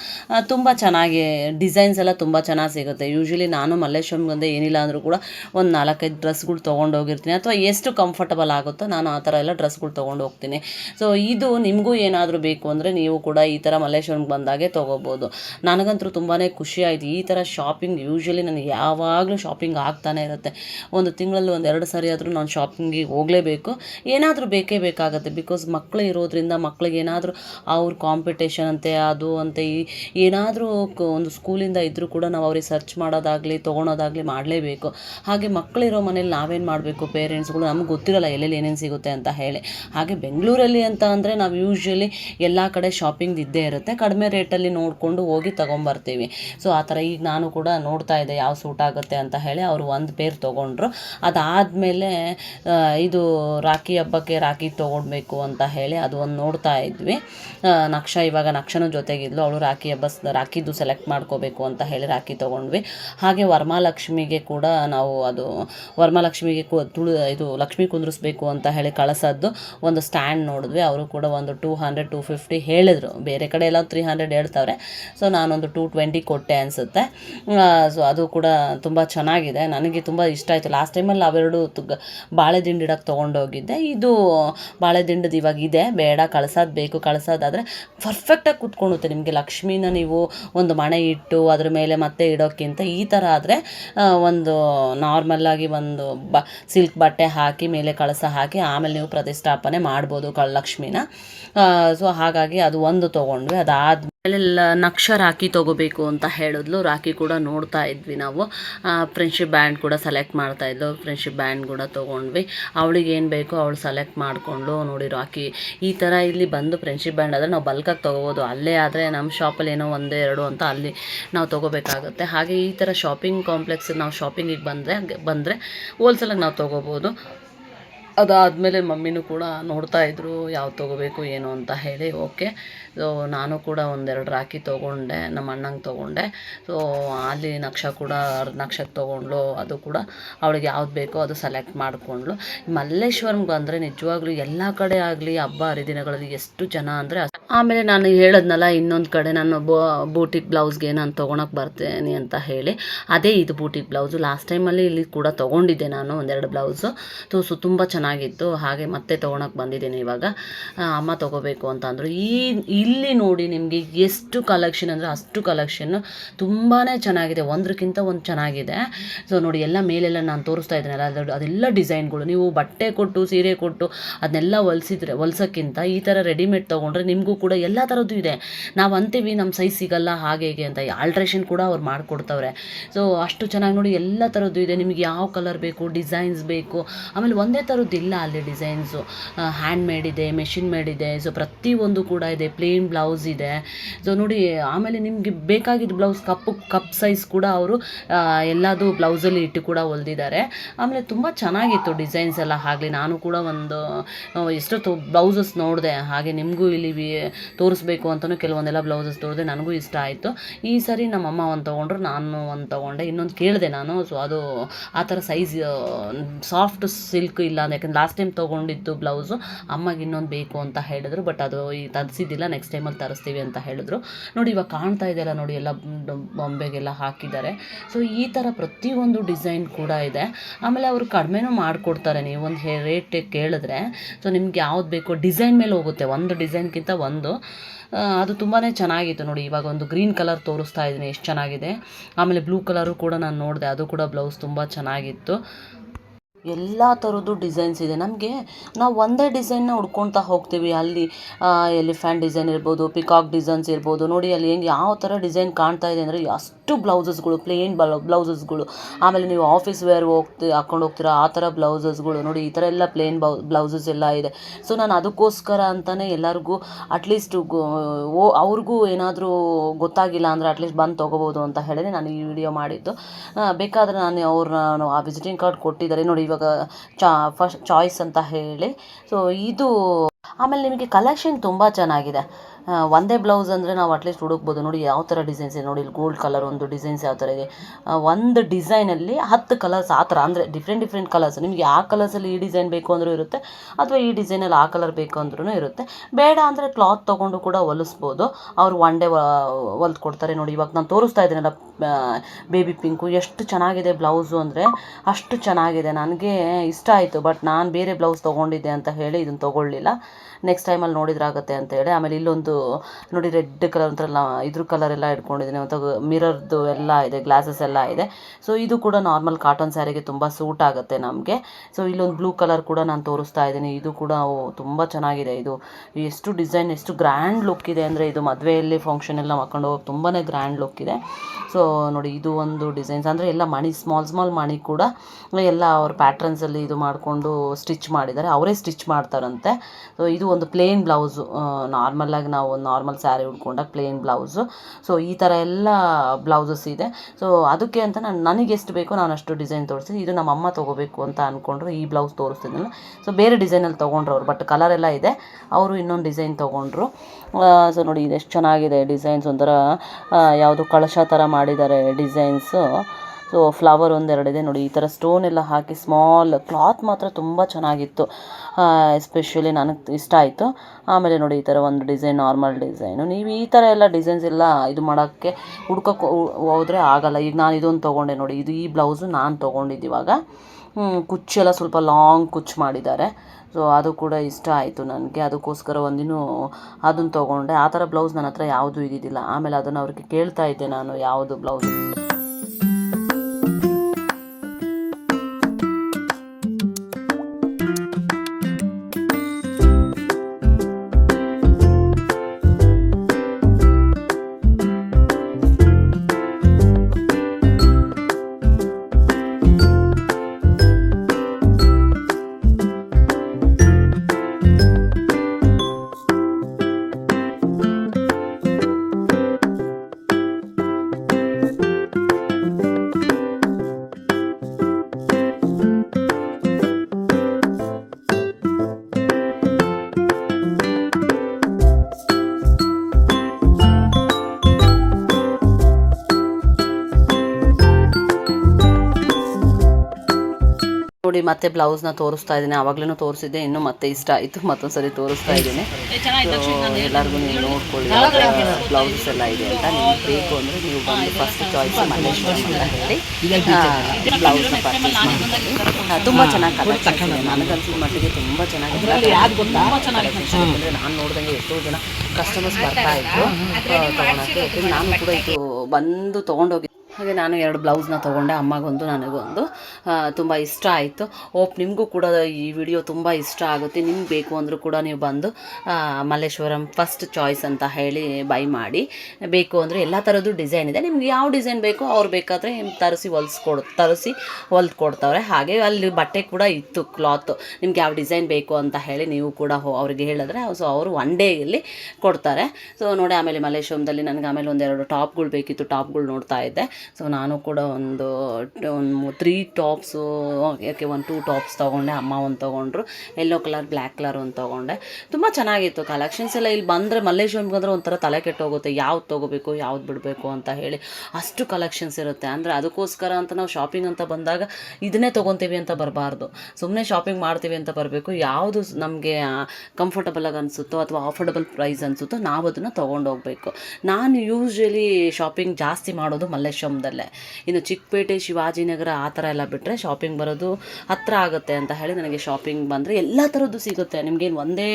ತುಂಬ ಚೆನ್ನಾಗಿ ಡಿಸೈನ್ಸ್ ಎಲ್ಲ ತುಂಬ ಚೆನ್ನಾಗಿ ಸಿಗುತ್ತೆ. ಯೂಶ್ವಲಿ ನಾನು ಮಲ್ಲೇಶ್ವರಂಗೆ ಏನಿಲ್ಲ ಅಂದರೂ ಕೂಡ ಒಂದು ನಾಲ್ಕೈದು ಡ್ರೆಸ್ಗಳು ತೊಗೊಂಡು ಹೋಗಿರ್ತೀನಿ. ಅಥವಾ ಎಷ್ಟು ಕಂಫರ್ಟಬಲ್ ಆಗುತ್ತೋ ನಾನು ಆ ಥರ ಎಲ್ಲ ಡ್ರೆಸ್ಗಳು ತೊಗೊಂಡು ಹೋಗ್ತೀನಿ. ಸೊ ಇದು ನಿಮಗೂ ಏನಾದರೂ ಬೇಕು ಅಂದರೆ ನೀವು ಕೂಡ ಈ ಥರ ಮಲ್ಲೇಶ್ವರಂಗೆ ಬಂದಾಗೆ ತೊಗೋಬೋದು. ನನಗಂತೂ ತುಂಬಾ ಖುಷಿ ಆಯಿತು. ಈ ಥರ ಶಾಪಿಂಗ್ ಯೂಶ್ವಲಿ ನನಗೆ ಯಾವಾಗಲೂ ಶಾಪಿಂಗ್ ಆಗ್ತಾನೆ ಇರುತ್ತೆ. ಒಂದು ತಿಂಗಳಲ್ಲಿ ಒಂದು ಎರಡು ಸರಿ ಆದರೂ ನಾನು ಶಾಪಿಂಗಿಗೆ ಹೋಗಲೇಬೇಕು. ಏನಾದರೂ ಬೇಕೇ ಬೇಕಾಗುತ್ತೆ. ಬಿಕಾಸ್ ಮಕ್ಕಳು ಇರೋದ್ರಿಂದ ಮಕ್ಳಿಗೆ ಏನಾದರೂ ಅವ್ರ ಕಾಂಪಿಟೇಷನ್ ಅಂತೆ, ಅದು ಅಂತೆ, ಈ ಏನಾದರೂ ಒಂದು ಸ್ಕೂಲಿಂದ ಇದ್ದರೂ ಕೂಡ ನಾವು ಅವ್ರಿಗೆ ಸರ್ಚ್ ಮಾಡೋದಾಗಲಿ, ತೊಗೊಳೋದಾಗಲಿ ಮಾಡಲೇಬೇಕು. ಹಾಗೆ ಮಕ್ಕಳಿರೋ ಮನೇಲಿ ನಾವೇನು ಮಾಡಬೇಕು? ಪೇರೆಂಟ್ಸ್ಗಳು ನಮ್ಗೆ ಗೊತ್ತಿರಲ್ಲ ಎಲ್ಲೆಲ್ಲಿ ಏನೇನು ಸಿಗುತ್ತೆ ಅಂತ ಹೇಳಿ. ಹಾಗೆ ಬೆಂಗಳೂರಲ್ಲಿ ಅಂತ ಅಂದರೆ ನಾವು ಯೂಶ್ವಲಿ ಎಲ್ಲ ಕಡೆ ಶಾಪಿಂಗ್ ಇದ್ದೇ ಇರುತ್ತೆ. ಕಡಿಮೆ ರೇಟಲ್ಲಿ ನೋಡಿಕೊಂಡು ಹೋಗಿ ತೊಗೊಂಬರ್ತೀವಿ. ಸೊ ಆ ಥರ ಈಗ ನಾನು ಕೂಡ ನೋಡ್ತಾ ಇದ್ದೆ, ಯಾವ ಸೂಟ್ ಆಗುತ್ತೆ ಅಂತ ಹೇಳಿ. ಅವರು ಒಂದು ಪೇರ್ ತೊಗೊಂಡ್ರು. ಅದಾದಮೇಲೆ ಇದು ರಾಖಿ ಹಬ್ಬಕ್ಕೆ ರಾಖಿ ತೊಗೊಳ್ಬೇಕು ಅಂತ ಹೇಳಿ ಅದು ಒಂದು ನೋಡ್ತಾ ಇದ್ವಿ. ನಕ್ಷ ಇವಾಗ ನಕ್ಷನ ಜೊತೆಗಿದ್ಲು. ಅವಳು ರಾಖಿ ಹಬ್ಬ ರಾಖಿದು ಸೆಲೆಕ್ಟ್ ಮಾಡ್ಕೋಬೇಕು ಅಂತ ಹೇಳಿ ರಾಖಿ ತೊಗೊಂಡ್ವಿ. ಹಾಗೆ ವರಮಹಾಲಕ್ಷ್ಮಿಗೆ ಕೂಡ ನಾವು ಅದು ವರಮಹಾಲಕ್ಷ್ಮಿಗೆ ಕು, ತುಳು, ಇದು ಲಕ್ಷ್ಮಿ ಕುಂದ್ರಿಸ್ಬೇಕು ಅಂತ ಹೇಳಿ ಕಳಸದ್ದು ಒಂದು ಸ್ಟ್ಯಾಂಡ್ ನೋಡಿದ್ವಿ. ಅವರು ಕೂಡ ಒಂದು ಟೂ ಹಂಡ್ರೆಡ್ ಟೂ ಫಿಫ್ಟಿ ಹೇಳಿದ್ರು. ಬೇರೆ ಕಡೆ ಎಲ್ಲ ತ್ರೀ ಹಂಡ್ರೆಡ್ ಹೇಳ್ತಾವ್ರೆ. ಸೊ ನಾನೊಂದು ಟೂ ಟ್ವೆಂಟಿ ಕೊಟ್ಟೆ ಅನಿಸುತ್ತೆ. ಸೊ ಅದು ಕೂಡ ತುಂಬ ಚೆನ್ನಾಗಿದೆ. ನನಗೆ ತುಂಬ ಇಷ್ಟ ಆಯಿತು. ಲಾಸ್ಟ್ ಟೈಮಲ್ಲಿ ಅವೆರಡು ತುಗ್ ಬಾಳೆ ದಿಂಡು ಇಡಕ್ಕೆ ತೊಗೊಂಡೋಗಿದ್ದೆ ಇದು ಬಾಳೆ ಇವಾಗ ಇದೆ. ಬೇಡ, ಕಳ್ಸೋದು ಬೇಕು. ಕಳ್ಸೋದಾದರೆ ಪರ್ಫೆಕ್ಟಾಗಿ ಕುತ್ಕೊಳುತ್ತೆ ನಿಮಗೆ. ಲಕ್ಷ್ಮೀನ ನೀವು ಒಂದು ಮಣೆ ಇಟ್ಟು ಅದ್ರ ಮೇಲೆ ಮತ್ತೆ ಇಡೋಕ್ಕಿಂತ ಈ ಥರ ಆದರೆ ಒಂದು ನಾರ್ಮಲ್ಲಾಗಿ ಒಂದು ಬ ಸಿಲ್ಕ್ ಬಟ್ಟೆ ಹಾಕಿ, ಮೇಲೆ ಕಳಸ ಹಾಕಿ, ಆಮೇಲೆ ನೀವು ಪ್ರತಿಷ್ಠಾಪನೆ ಮಾಡ್ಬೋದು ಕಳ್ ಲಕ್ಷ್ಮೀನ. ಸೊ ಹಾಗಾಗಿ ಅದು ಒಂದು ತೊಗೊಂಡ್ವಿ. ಅದಾದ ಅಲ್ಲೆಲ್ಲ ನಕ್ಷ ರಾಖಿ ತೊಗೋಬೇಕು ಅಂತ ಹೇಳಿದ್ಲು. ರಾಖಿ ಕೂಡ ನೋಡ್ತಾ ಇದ್ವಿ ನಾವು. ಫ್ರೆಂಡ್ಶಿಪ್ ಬ್ಯಾಂಡ್ ಕೂಡ ಸೆಲೆಕ್ಟ್ ಮಾಡ್ತಾ ಇದ್ಲು. ಫ್ರೆಂಡ್ಶಿಪ್ ಬ್ಯಾಂಡ್ ಕೂಡ ತೊಗೊಂಡ್ವಿ. ಅವಳಿಗೆ ಏನು ಬೇಕೋ ಅವಳು ಸೆಲೆಕ್ಟ್ ಮಾಡಿಕೊಂಡು, ನೋಡಿ ರಾಖಿ, ಈ ಥರ ಇಲ್ಲಿ ಬಂದು ಫ್ರೆಂಡ್ಶಿಪ್ ಬ್ಯಾಂಡ್ ಆದರೆ ನಾವು ಬಲ್ಕಾಗಿ ತೊಗೋಬೋದು. ಅಲ್ಲೇ ಆದರೆ ನಮ್ಮ ಶಾಪಲ್ಲಿ ಏನೋ ಒಂದೇ, ಎರಡು ಅಂತ ಅಲ್ಲಿ ನಾವು ತೊಗೋಬೇಕಾಗುತ್ತೆ. ಹಾಗೆ ಈ ಥರ ಶಾಪಿಂಗ್ ಕಾಂಪ್ಲೆಕ್ಸ್ ನಾವು ಶಾಪಿಂಗಿಗೆ ಬಂದರೆ ಬಂದರೆ ಹೋಲ್ಸೇಲಾಗಿ ನಾವು ತೊಗೋಬೋದು. ಅದಾದಮೇಲೆ ಮಮ್ಮಿನೂ ಕೂಡ ನೋಡ್ತಾ ಇದ್ರು ಯಾವ್ದು ತೊಗೋಬೇಕು, ಏನು ಅಂತ ಹೇಳಿ. ಓಕೆ ಸೊ ನಾನು ಕೂಡ ಒಂದೆರಡು ರಾಖಿ ತೊಗೊಂಡೆ, ನಮ್ಮ ಅಣ್ಣಂಗೆ ತೊಗೊಂಡೆ. ಸೊ ಅಲ್ಲಿ ನಕ್ಷ ಕೂಡ ನಕ್ಷಕ್ಕೆ ತೊಗೊಂಡ್ಳು, ಅದು ಕೂಡ ಅವಳಿಗೆ ಯಾವ್ದು ಬೇಕೋ ಅದು ಸೆಲೆಕ್ಟ್ ಮಾಡಿಕೊಂಡ್ಳು. ಮಲ್ಲೇಶ್ವರಂಗೆ ಬಂದರೆ ನಿಜವಾಗ್ಲೂ ಎಲ್ಲ ಕಡೆ ಆಗಲಿ, ಹಬ್ಬ ಹರಿದಿನಗಳಲ್ಲಿ ಎಷ್ಟು ಜನ ಅಂದರೆ ಆಮೇಲೆ ನಾನು ಹೇಳೋದ್ನಲ್ಲ, ಇನ್ನೊಂದು ಕಡೆ ನಾನು ಬೂಟಿಕ್ ಬ್ಲೌಸ್ಗೆ ನಾನು ತೊಗೊಳಕ್ಕೆ ಬರ್ತೇನೆ ಅಂತ ಹೇಳಿ. ಅದೇ ಇದು ಬೂಟಿಕ್ ಬ್ಲೌಸು. ಲಾಸ್ಟ್ ಟೈಮಲ್ಲಿ ಇಲ್ಲಿ ಕೂಡ ತೊಗೊಂಡಿದ್ದೆ ನಾನು ಒಂದೆರಡು ಬ್ಲೌಸು. ಸೊ ಸು, ತುಂಬ ಚೆನ್ನಾಗಿತ್ತು. ಹಾಗೆ ಮತ್ತೆ ತೊಗೊಳಕ್ಕೆ ಬಂದಿದ್ದೀನಿ ಇವಾಗ. ಅಮ್ಮ ತೊಗೋಬೇಕು ಅಂತ ಅಂದರು. ಈ ಇಲ್ಲಿ ನೋಡಿ ನಿಮಗೆ ಎಷ್ಟು ಕಲೆಕ್ಷನ್ ಅಂದರೆ ಅಷ್ಟು ಕಲೆಕ್ಷನ್ನು ತುಂಬಾ ಚೆನ್ನಾಗಿದೆ ಒಂದಕ್ಕಿಂತ ಒಂದು ಚೆನ್ನಾಗಿದೆ. ಸೊ ನೋಡಿ ಎಲ್ಲ ಮೇಲೆಲ್ಲ ನಾನು ತೋರಿಸ್ತಾ ಇದ್ದೀನಲ್ಲ ಅದು ಅದೆಲ್ಲ ಡಿಸೈನ್ಗಳು ನೀವು ಬಟ್ಟೆ ಕೊಟ್ಟು, ಸೀರೆ ಕೊಟ್ಟು, ಅದನ್ನೆಲ್ಲ ಹೊಲಿಸಿದ್ರೆ, ಹೊಲ್ಸೋಕ್ಕಿಂತ ಈ ಥರ ರೆಡಿಮೇಡ್ ತೊಗೊಂಡ್ರೆ ನಿಮಗೂ ಕೂಡ ಎಲ್ಲ ಥರದ್ದು ಇದೆ. ನಾವು ಅಂತೀವಿ ನಮ್ಮ ಸೈಜ್ ಸಿಗಲ್ಲ, ಹಾಗೆ ಹೇಗೆ ಅಂತ. ಆಲ್ಟ್ರೇಷನ್ ಕೂಡ ಅವ್ರು ಮಾಡಿಕೊಡ್ತವ್ರೆ. ಸೊ ಅಷ್ಟು ಚೆನ್ನಾಗಿ ನೋಡಿ ಎಲ್ಲ ಥರದ್ದು ಇದೆ. ನಿಮಗೆ ಯಾವ ಕಲರ್ ಬೇಕು ಡಿಸೈನ್ಸ್ ಬೇಕು. ಆಮೇಲೆ ಒಂದೇ ಥರದ್ದು ಇಲ್ಲ ಅಲ್ಲಿ ಡಿಸೈನ್ಸು ಹ್ಯಾಂಡ್ ಮೇಡ್ ಇದೆ ಮೆಷಿನ್ ಮೇಡ್ ಇದೆ. ಸೊ ಪ್ರತಿಯೊಂದು ಕೂಡ ಇದೆ. ಪ್ಲೇನ್ ಬ್ಲೌಸ್ ಇದೆ. ಸೊ ನೋಡಿ, ಆಮೇಲೆ ನಿಮಗೆ ಬೇಕಾಗಿದ್ದ ಬ್ಲೌಸ್ ಕಪ್ಪು, ಕಪ್ ಸೈಜ್ ಕೂಡ ಅವರು ಎಲ್ಲದು ಬ್ಲೌಸಲ್ಲಿ ಇಟ್ಟು ಕೂಡ ಹೊಲ್ದಿದ್ದಾರೆ. ಆಮೇಲೆ ತುಂಬ ಚೆನ್ನಾಗಿತ್ತು ಡಿಸೈನ್ಸ್ ಎಲ್ಲ. ಆಗಲಿ ನಾನು ಕೂಡ ಒಂದು ಎಷ್ಟೊತ್ತು ಬ್ಲೌಸಸ್ ನೋಡಿದೆ. ಹಾಗೆ ನಿಮಗೂ ಇಲ್ಲಿ ತೋರಿಸ್ಬೇಕು ಅಂತಲೂ ಕೆಲವೊಂದೆಲ್ಲ ಬ್ಲೌಸಸ್ ತೋರಿದೆ. ನನಗೂ ಇಷ್ಟ ಆಯಿತು. ಈ ಸರಿ ನಮ್ಮಮ್ಮ ಒಂದು ತೊಗೊಂಡ್ರು, ನಾನು ಒಂದು ತೊಗೊಂಡೆ. ಇನ್ನೊಂದು ಕೇಳಿದೆ ನಾನು. ಸೊ ಅದು ಆ ಥರ ಸೈಜ್ ಸಾಫ್ಟ್ ಸಿಲ್ಕ್ ಇಲ್ಲ ಯಾಕಂದ್ರೆ ಲಾಸ್ಟ್ ಟೈಮ್ ತೊಗೊಂಡಿದ್ದು ಬ್ಲೌಸು ಅಮ್ಮಗೆ ಇನ್ನೊಂದು ಬೇಕು ಅಂತ ಹೇಳಿದ್ರು. ಬಟ್ ಅದು ಈ ತರಿಸಿದ್ದಿಲ್ಲ. ನೆಕ್ಸ್ಟ್ ಟೈಮಲ್ಲಿ ತರಿಸ್ತೀವಿ ಅಂತ ಹೇಳಿದ್ರು. ನೋಡಿ ಇವಾಗ ಕಾಣ್ತಾ ಇದೆಯಲ್ಲ ನೋಡಿ ಎಲ್ಲ ಬೊಂಬೆಗೆಲ್ಲ ಹಾಕಿದ್ದಾರೆ. ಸೊ ಈ ಥರ ಪ್ರತಿಯೊಂದು ಡಿಸೈನ್ ಕೂಡ ಇದೆ. ಆಮೇಲೆ ಅವರು ಕಡಿಮೆನೂ ಮಾಡಿಕೊಡ್ತಾರೆ. ನೀವು ಒಂದು ಹೇ ರೇಟ್ ಕೇಳಿದ್ರೆ. ಸೊ ನಿಮ್ಗೆ ಯಾವ್ದು ಬೇಕು ಡಿಸೈನ್ ಮೇಲೆ ಹೋಗುತ್ತೆ. ಒಂದು ಡಿಸೈನ್ಗಿಂತ ಒಂದು. ಅದು ತುಂಬಾ ಚೆನ್ನಾಗಿತ್ತು ನೋಡಿ. ಇವಾಗ ಒಂದು ಗ್ರೀನ್ ಕಲರ್ ತೋರಿಸ್ತಾ ಇದ್ದೀನಿ. ಎಷ್ಟು ಚೆನ್ನಾಗಿದೆ. ಆಮೇಲೆ ಬ್ಲೂ ಕಲರು ಕೂಡ ನಾನು ನೋಡಿದೆ. ಅದು ಕೂಡ ಬ್ಲೌಸ್ ತುಂಬ ಚೆನ್ನಾಗಿತ್ತು. ಎಲ್ಲ ಥರದ್ದು ಡಿಸೈನ್ಸ್ ಇದೆ. ನಮಗೆ ನಾವು ಒಂದೇ ಡಿಸೈನ್ನ ಹುಡ್ಕೊಳ್ತಾ ಹೋಗ್ತೀವಿ. ಅಲ್ಲಿ ಎಲಿಫ್ಯಾಂಟ್ ಡಿಸೈನ್ ಇರ್ಬೋದು ಪಿಕಾಕ್ ಡಿಸೈನ್ಸ್ ಇರ್ಬೋದು. ನೋಡಿ ಅಲ್ಲಿ ಹೆಂಗೆ ಯಾವ ಥರ ಡಿಸೈನ್ ಕಾಣ್ತಾ ಇದೆ ಅಂದರೆ ಅಷ್ಟು ಬ್ಲೌಸಸ್ಗಳು ಪ್ಲೇನ್ ಬ್ಲೌಸಸ್ಗಳು ಆಮೇಲೆ ನೀವು ಆಫೀಸ್ ವೇರ್ ಹೋಗ್ತಿ, ಹಾಕೊಂಡು ಹೋಗ್ತೀರಾ, ಆ ಥರ ಬ್ಲೌಸಸ್ಗಳು ನೋಡಿ ಈ ಥರ ಎಲ್ಲ ಪ್ಲೇನ್ ಬೌ ಬ್ಲೌಸಸ್ ಎಲ್ಲ ಇದೆ. ಸೊ ನಾನು ಅದಕ್ಕೋಸ್ಕರ ಅಂತಲೇ ಎಲ್ಲರಿಗೂ ಅಟ್ಲೀಸ್ಟ್ ಓ, ಅವ್ರಿಗೂ ಏನಾದರೂ ಗೊತ್ತಾಗಿಲ್ಲ ಅಂದರೆ ಅಟ್ಲೀಸ್ಟ್ ಬಂದು ತೊಗೋಬೋದು ಅಂತ ಹೇಳಿ ನಾನು ಈ ವಿಡಿಯೋ ಮಾಡಿದ್ದು. ಬೇಕಾದರೆ ನಾನು ಅವ್ರನ್ನ ಆ ವಿಸಿಟಿಂಗ್ ಕಾರ್ಡ್ ಕೊಟ್ಟಿದ್ದಾರೆ. ನೋಡಿ ಇವಾಗ ಚಾ ಫಸ್ಟ್ ಚಾಯ್ಸ್ ಅಂತ ಹೇಳಿ. ಸೊ ಇದು ಆಮೇಲೆ ನಿಮಗೆ ಕಲೆಕ್ಷನ್ ತುಂಬ ಚೆನ್ನಾಗಿದೆ. ಒಂದೇ ಬ್ಲೌಸ್ ಅಂದರೆ ನಾವು ಅಟ್ಲೀಸ್ಟ್ ಹುಡುಕ್ಬೋದು. ನೋಡಿ ಯಾವ ಥರ ಡಿಸೈನ್ಸ್ ಇದೆ. ನೋಡಿ ಇಲ್ಲಿ ಗೋಲ್ಡ್ ಕಲರ್ ಒಂದು ಡಿಸೈನ್ಸ್ ಯಾವ ಥರ ಇದೆ. ಒಂದು ಡಿಸೈನಲ್ಲಿ ಹತ್ತು ಕಲರ್ಸ್ ಆ ಥರ ಅಂದರೆ ಡಿಫ್ರೆಂಟ್ ಡಿಫ್ರೆಂಟ್ ಕಲರ್ಸ್ ನಿಮಗೆ ಆ ಕಲರ್ಸಲ್ಲಿ ಈ ಡಿಸೈನ್ ಬೇಕು ಅಂದರೂ ಇರುತ್ತೆ. ಅಥವಾ ಈ ಡಿಸೈನಲ್ಲಿ ಆ ಕಲರ್ ಬೇಕು ಅಂದ್ರೂ ಇರುತ್ತೆ. ಬೇಡ ಅಂದರೆ ಕ್ಲಾತ್ ತೊಗೊಂಡು ಕೂಡ ಹೊಲಿಸ್ಬೋದು. ಅವ್ರು ಒನ್ ಡೇ ಹೊಲ್ದು ಕೊಡ್ತಾರೆ ನೋಡಿ ಇವಾಗ ನಾನು ತೋರಿಸ್ತಾ ಇದ್ದೀನಲ್ಲ ಬೇಬಿ ಪಿಂಕು ಎಷ್ಟು ಚೆನ್ನಾಗಿದೆ ಬ್ಲೌಸು ಅಂದರೆ. ಅಷ್ಟು ಚೆನ್ನಾಗಿದೆ. ನನಗೆ ಇಷ್ಟ ಆಯಿತು. ಬಟ್ ನಾನು ಬೇರೆ ಬ್ಲೌಸ್ ತೊಗೊಂಡಿದ್ದೆ ಅಂತ ಹೇಳಿ ಇದನ್ನು ತೊಗೊಳ್ಳಿಲ್ಲ. ನೆಕ್ಸ್ಟ್ ಟೈಮಲ್ಲಿ ನೋಡಿದ್ರಾಗುತ್ತೆ ಅಂತ ಹೇಳಿ. ಆಮೇಲೆ ಇಲ್ಲೊಂದು, ನೋಡಿ ರೆಡ್ ಕಲರ್ ಒಂಥರ ಇದ್ರ ಕಲರ್ ಎಲ್ಲ ಇಟ್ಕೊಂಡಿದ್ದೀನಿ. ಮತ್ತು ಮಿರರ್ದು ಎಲ್ಲ ಇದೆ ಗ್ಲಾಸಸ್ ಎಲ್ಲ ಇದೆ. ಸೊ ಇದು ಕೂಡ ನಾರ್ಮಲ್ ಕಾಟನ್ ಸ್ಯಾರಿಗೆ ತುಂಬ ಸೂಟ್ ಆಗುತ್ತೆ ನಮಗೆ. ಸೊ ಇಲ್ಲೊಂದು ಬ್ಲೂ ಕಲರ್ ಕೂಡ ನಾನು ತೋರಿಸ್ತಾ ಇದ್ದೀನಿ. ಇದು ಕೂಡ ತುಂಬ ಚೆನ್ನಾಗಿದೆ ಇದು. ಎಷ್ಟು ಡಿಸೈನ್ ಎಷ್ಟು ಗ್ರ್ಯಾಂಡ್ ಲುಕ್ ಇದೆ ಅಂದರೆ ಇದು ಮದುವೆಯಲ್ಲಿ ಫಂಕ್ಷನ್ ಎಲ್ಲ ಮಾಡ್ಕೊಂಡು ಹೋಗಿ ತುಂಬಾ ಗ್ರ್ಯಾಂಡ್ ಲುಕ್ ಇದೆ. ಸೊ ನೋಡಿ ಇದು ಒಂದು ಡಿಸೈನ್ಸ್ ಅಂದರೆ ಎಲ್ಲ ಮಣಿ ಸ್ಮಾಲ್ ಸ್ಮಾಲ್ ಮಣಿ ಕೂಡ ಎಲ್ಲ ಅವ್ರ ಪ್ಯಾಟ್ರನ್ಸಲ್ಲಿ ಇದು ಮಾಡಿಕೊಂಡು ಸ್ಟಿಚ್ ಮಾಡಿದ್ದಾರೆ. ಅವರೇ ಸ್ಟಿಚ್ ಮಾಡ್ತಾರಂತೆ. ಸೊ ಇದು ಒಂದು ಪ್ಲೇನ್ ಬ್ಲೌಸು ನಾರ್ಮಲಾಗಿ ನಾವು ನಾರ್ಮಲ್ ಸ್ಯಾರಿ ಉಟ್ಕೊಂಡಾಗ ಪ್ಲೇನ್ ಬ್ಲೌಸು ಸೊ ಈ ಥರ ಎಲ್ಲ ಬ್ಲೌಸಸ್ ಇದೆ. ಸೊ ಅದಕ್ಕೆ ಅಂತ ನಾನು, ನನಗೆ ಎಷ್ಟು ಬೇಕೋ ನಾನು ಅಷ್ಟು ಡಿಸೈನ್ ತೋರಿಸ್ತೀನಿ. ಇದು ನಮ್ಮ ಅಮ್ಮ ತೊಗೋಬೇಕು ಅಂತ ಅಂದ್ಕೊಂಡ್ರು ಈ ಬ್ಲೌಸ್ ತೋರಿಸ್ತಿದ್ದಲ್ಲ ಸೊ ಬೇರೆ ಡಿಸೈನಲ್ಲಿ ತೊಗೊಂಡ್ರು ಅವ್ರು ಬಟ್ ಕಲರ್ ಎಲ್ಲ ಇದೆ. ಅವರು ಇನ್ನೊಂದು ಡಿಸೈನ್ ತೊಗೊಂಡ್ರು. ಸೊ ನೋಡಿ, ಇದೆಷ್ಟು ಚೆನ್ನಾಗಿದೆ ಡಿಸೈನ್ಸ್ ಒಂಥರ ಯಾವುದು ಕಳಶ ಥರ ಮಾಡಿದ್ದಾರೆ ಡಿಸೈನ್ಸು ಸೊ ಫ್ಲವರ್ ಒಂದೆರಡಿದೆ ನೋಡಿ, ಈ ಥರ ಸ್ಟೋನ್ ಎಲ್ಲ ಹಾಕಿ ಸ್ಮಾಲ್ ಕ್ಲಾತ್ ಮಾತ್ರ ತುಂಬ ಚೆನ್ನಾಗಿತ್ತು. ಎಸ್ಪೆಷಲಿ ನನಗೆ ಇಷ್ಟ ಆಯಿತು. ಆಮೇಲೆ ನೋಡಿ, ಈ ಥರ ಒಂದು ಡಿಸೈನ್ ನಾರ್ಮಲ್ ಡಿಸೈನು ನೀವು ಈ ಥರ ಎಲ್ಲ ಡಿಸೈನ್ಸ್ ಎಲ್ಲ ಇದು ಮಾಡೋಕ್ಕೆ ಹುಡ್ಕೋಕ್ಕೆ ಹೋದರೆ ಆಗಲ್ಲ. ಈಗ ನಾನು ಇದೊಂದು ತೊಗೊಂಡೆ ನೋಡಿ, ಇದು ಈ ಬ್ಲೌಸು ನಾನು ತೊಗೊಂಡಿದ್ದು ಇವಾಗ. ಕುಚ್ಚೆಲ್ಲ ಸ್ವಲ್ಪ ಲಾಂಗ್ ಕುಚ್ಚು ಮಾಡಿದ್ದಾರೆ. ಸೊ ಅದು ಕೂಡ ಇಷ್ಟ ಆಯಿತು ನನಗೆ. ಅದಕ್ಕೋಸ್ಕರ ಒಂದಿನೂ ಅದನ್ನು ತೊಗೊಂಡೆ. ಆ ಥರ ಬ್ಲೌಸ್ ನನ್ನ ಹತ್ರ ಯಾವುದೂ ಇದ್ದಿದ್ದಿಲ್ಲ. ಆಮೇಲೆ ಅದನ್ನು ಅವ್ರಿಗೆ ಕೇಳ್ತಾ ಇದ್ದೆ ನಾನು, ಯಾವುದು ಬ್ಲೌಸ್ ನೋಡಿ ಮತ್ತೆ ನ ತೋರಿಸ್ತಾ ಇದ್ದೀನಿ. ಅವಾಗ್ಲೂ ತೋರಿಸಿದ್ದೆ. ಇನ್ನು ಮತ್ತೆ ಇಷ್ಟ ಆಯ್ತು. ಮತ್ತೊಂದ್ಸರಿ ತೋರಿಸ್ತಾ ಇದ್ದೀನಿ. ಎಲ್ಲರಿಗೂ ನೀವು ನೋಡ್ಕೊಳ್ಳಿ. ಬ್ಲೌಸಸ್ ಎಲ್ಲ ಇದೆ ಅಂತ ನಿಮ್ಗೆ ಬೇಕು ಅಂದ್ರೆ ನೀವು ಬಂದು ಫಸ್ಟ್ ಚಾಯ್ಸ್ ಮಲ್ಲೇಶ್ವರಂ ಅಂತ ಹೇಳಿ ಬ್ಲೌಸ್ನ ಪರ್ಚೇಸ್ ಮಾಡಿ ತುಂಬ ಚೆನ್ನಾಗಿ ಕಲೆಕ್ಷನ್ ನನಗನ್ಸಿದ ಮಟ್ಟಿಗೆ ತುಂಬಾ ಚೆನ್ನಾಗಿದೆ ಯಾಕಂದರೆ ನಾನು ನೋಡ್ದಂಗೆ ಎಷ್ಟೋ ಜನ ಕಸ್ಟಮರ್ಸ್ ಬರ್ತಾ ಇದ್ರು. ತೊಗೊಳಕ್ಕೆ. ನಾನು ಕೂಡ ಇದು ಬಂದು ತೊಗೊಂಡೋಗಿ ಹಾಗೆ ನಾನು ಎರಡು ಬ್ಲೌಸ್ನ ತೊಗೊಂಡೆ, ಅಮ್ಮಗೊಂದು, ನನಗೊಂದು. ತುಂಬ ಇಷ್ಟ ಆಯಿತು. ಓಪ್ ನಿಮಗೂ ಕೂಡ ಈ ವಿಡಿಯೋ ತುಂಬ ಇಷ್ಟ ಆಗುತ್ತೆ. ನಿಮ್ಗೆ ಬೇಕು ಅಂದರೂ ಕೂಡ ನೀವು ಬಂದು ಮಲ್ಲೇಶ್ವರಂ ಫಸ್ಟ್ ಚಾಯ್ಸ್ ಅಂತ ಹೇಳಿ ಬೈ ಮಾಡಿ. ಬೇಕು ಅಂದರೆ ಎಲ್ಲ ಥರದ್ದು ಡಿಸೈನ್ ಇದೆ. ನಿಮ್ಗೆ ಯಾವ ಡಿಸೈನ್ ಬೇಕೋ ಅವ್ರು ಬೇಕಾದರೆ ತರಿಸಿ ಹೊಲ್ಸ್ಕೊಡ್ ತರಿಸಿ ಹೊಲ್ದು ಕೊಡ್ತವ್ರೆ. ಹಾಗೆ ಅಲ್ಲಿ ಬಟ್ಟೆ ಕೂಡ ಇತ್ತು ಕ್ಲಾತ್ ನಿಮ್ಗೆ ಯಾವ ಡಿಸೈನ್ ಬೇಕು ಅಂತ ಹೇಳಿ ನೀವು ಕೂಡ ಹೋ, ಅವ್ರಿಗೆ ಹೇಳಿದ್ರೆ, ಸೊ ಅವರು ಒನ್ ಡೇಯಲ್ಲಿ ಕೊಡ್ತಾರೆ. ಸೊ ನೋಡಿ, ಆಮೇಲೆ ಮಲ್ಲೇಶ್ವರಂದಲ್ಲಿ ನನಗೆ ಆಮೇಲೆ ಒಂದೆರಡು ಟಾಪ್ಗಳು ಬೇಕಿತ್ತು. ಟಾಪ್ಗಳು ನೋಡ್ತಾ ಇದ್ದೆ. ಸೊ ನಾನು ಕೂಡ ಒಂದು ಒಂದು ತ್ರೀ ಟಾಪ್ಸು ಯಾಕೆ ಒಂದು ಟೂ ಟಾಪ್ಸ್ ತೊಗೊಂಡೆ. ಅಮ್ಮ ಒಂದು ತೊಗೊಂಡ್ರು. ಯೆಲ್ಲೋ ಕಲರ್ ಬ್ಲ್ಯಾಕ್ ಕಲರ್ ಒಂದು ತೊಗೊಂಡೆ. ತುಂಬ ಚೆನ್ನಾಗಿತ್ತು ಕಲೆಕ್ಷನ್ಸ್ ಎಲ್ಲ. ಇಲ್ಲಿ ಬಂದರೆ ಮಲ್ಲೇಶ್ವರಂಗೆ ಬಂದರೆ ಒಂಥರ ತಲೆ ಕೆಟ್ಟೋಗುತ್ತೆ. ಯಾವ್ದು ತೊಗೋಬೇಕು, ಯಾವ್ದು ಬಿಡಬೇಕು ಅಂತ ಹೇಳಿ ಅಷ್ಟು ಕಲೆಕ್ಷನ್ಸ್ ಇರುತ್ತೆ. ಅಂದರೆ ಅದಕ್ಕೋಸ್ಕರ ಅಂತ ನಾವು ಶಾಪಿಂಗ್ ಅಂತ ಬಂದಾಗ ಇದನ್ನೇ ತೊಗೊತೀವಿ ಅಂತ ಬರಬಾರ್ದು. ಸುಮ್ಮನೆ ಶಾಪಿಂಗ್ ಮಾಡ್ತೀವಿ ಅಂತ ಬರಬೇಕು. ಯಾವುದು ನಮಗೆ ಕಂಫರ್ಟಬಲ್ ಆಗಿ ಅನಿಸುತ್ತೋ ಅಥವಾ ಆಫರ್ಡಬಲ್ ಪ್ರೈಸ್ ಅನಿಸುತ್ತೋ ನಾವು ಅದನ್ನು ತೊಗೊಂಡೋಗ್ಬೇಕು. ನಾನು ಯೂಶ್ವಲಿ ಶಾಪಿಂಗ್ ಜಾಸ್ತಿ ಮಾಡೋದು ಮಲ್ಲೇಶ್ವರದಲ್ಲೇ ಇನ್ನು ಚಿಕ್ಕಪೇಟೆ ಶಿವಾಜಿನಗರ ಆ ಥರ ಎಲ್ಲ ಬಿಟ್ಟರೆ ಶಾಪಿಂಗ್ ಬರೋದು ಹತ್ತಿರ ಆಗುತ್ತೆ ಅಂತ ಹೇಳಿ ನನಗೆ ಶಾಪಿಂಗ್ ಬಂದರೆ ಎಲ್ಲ ಥರದ್ದು ಸಿಗುತ್ತೆ. ನಿಮಗೇನು ಒಂದೇ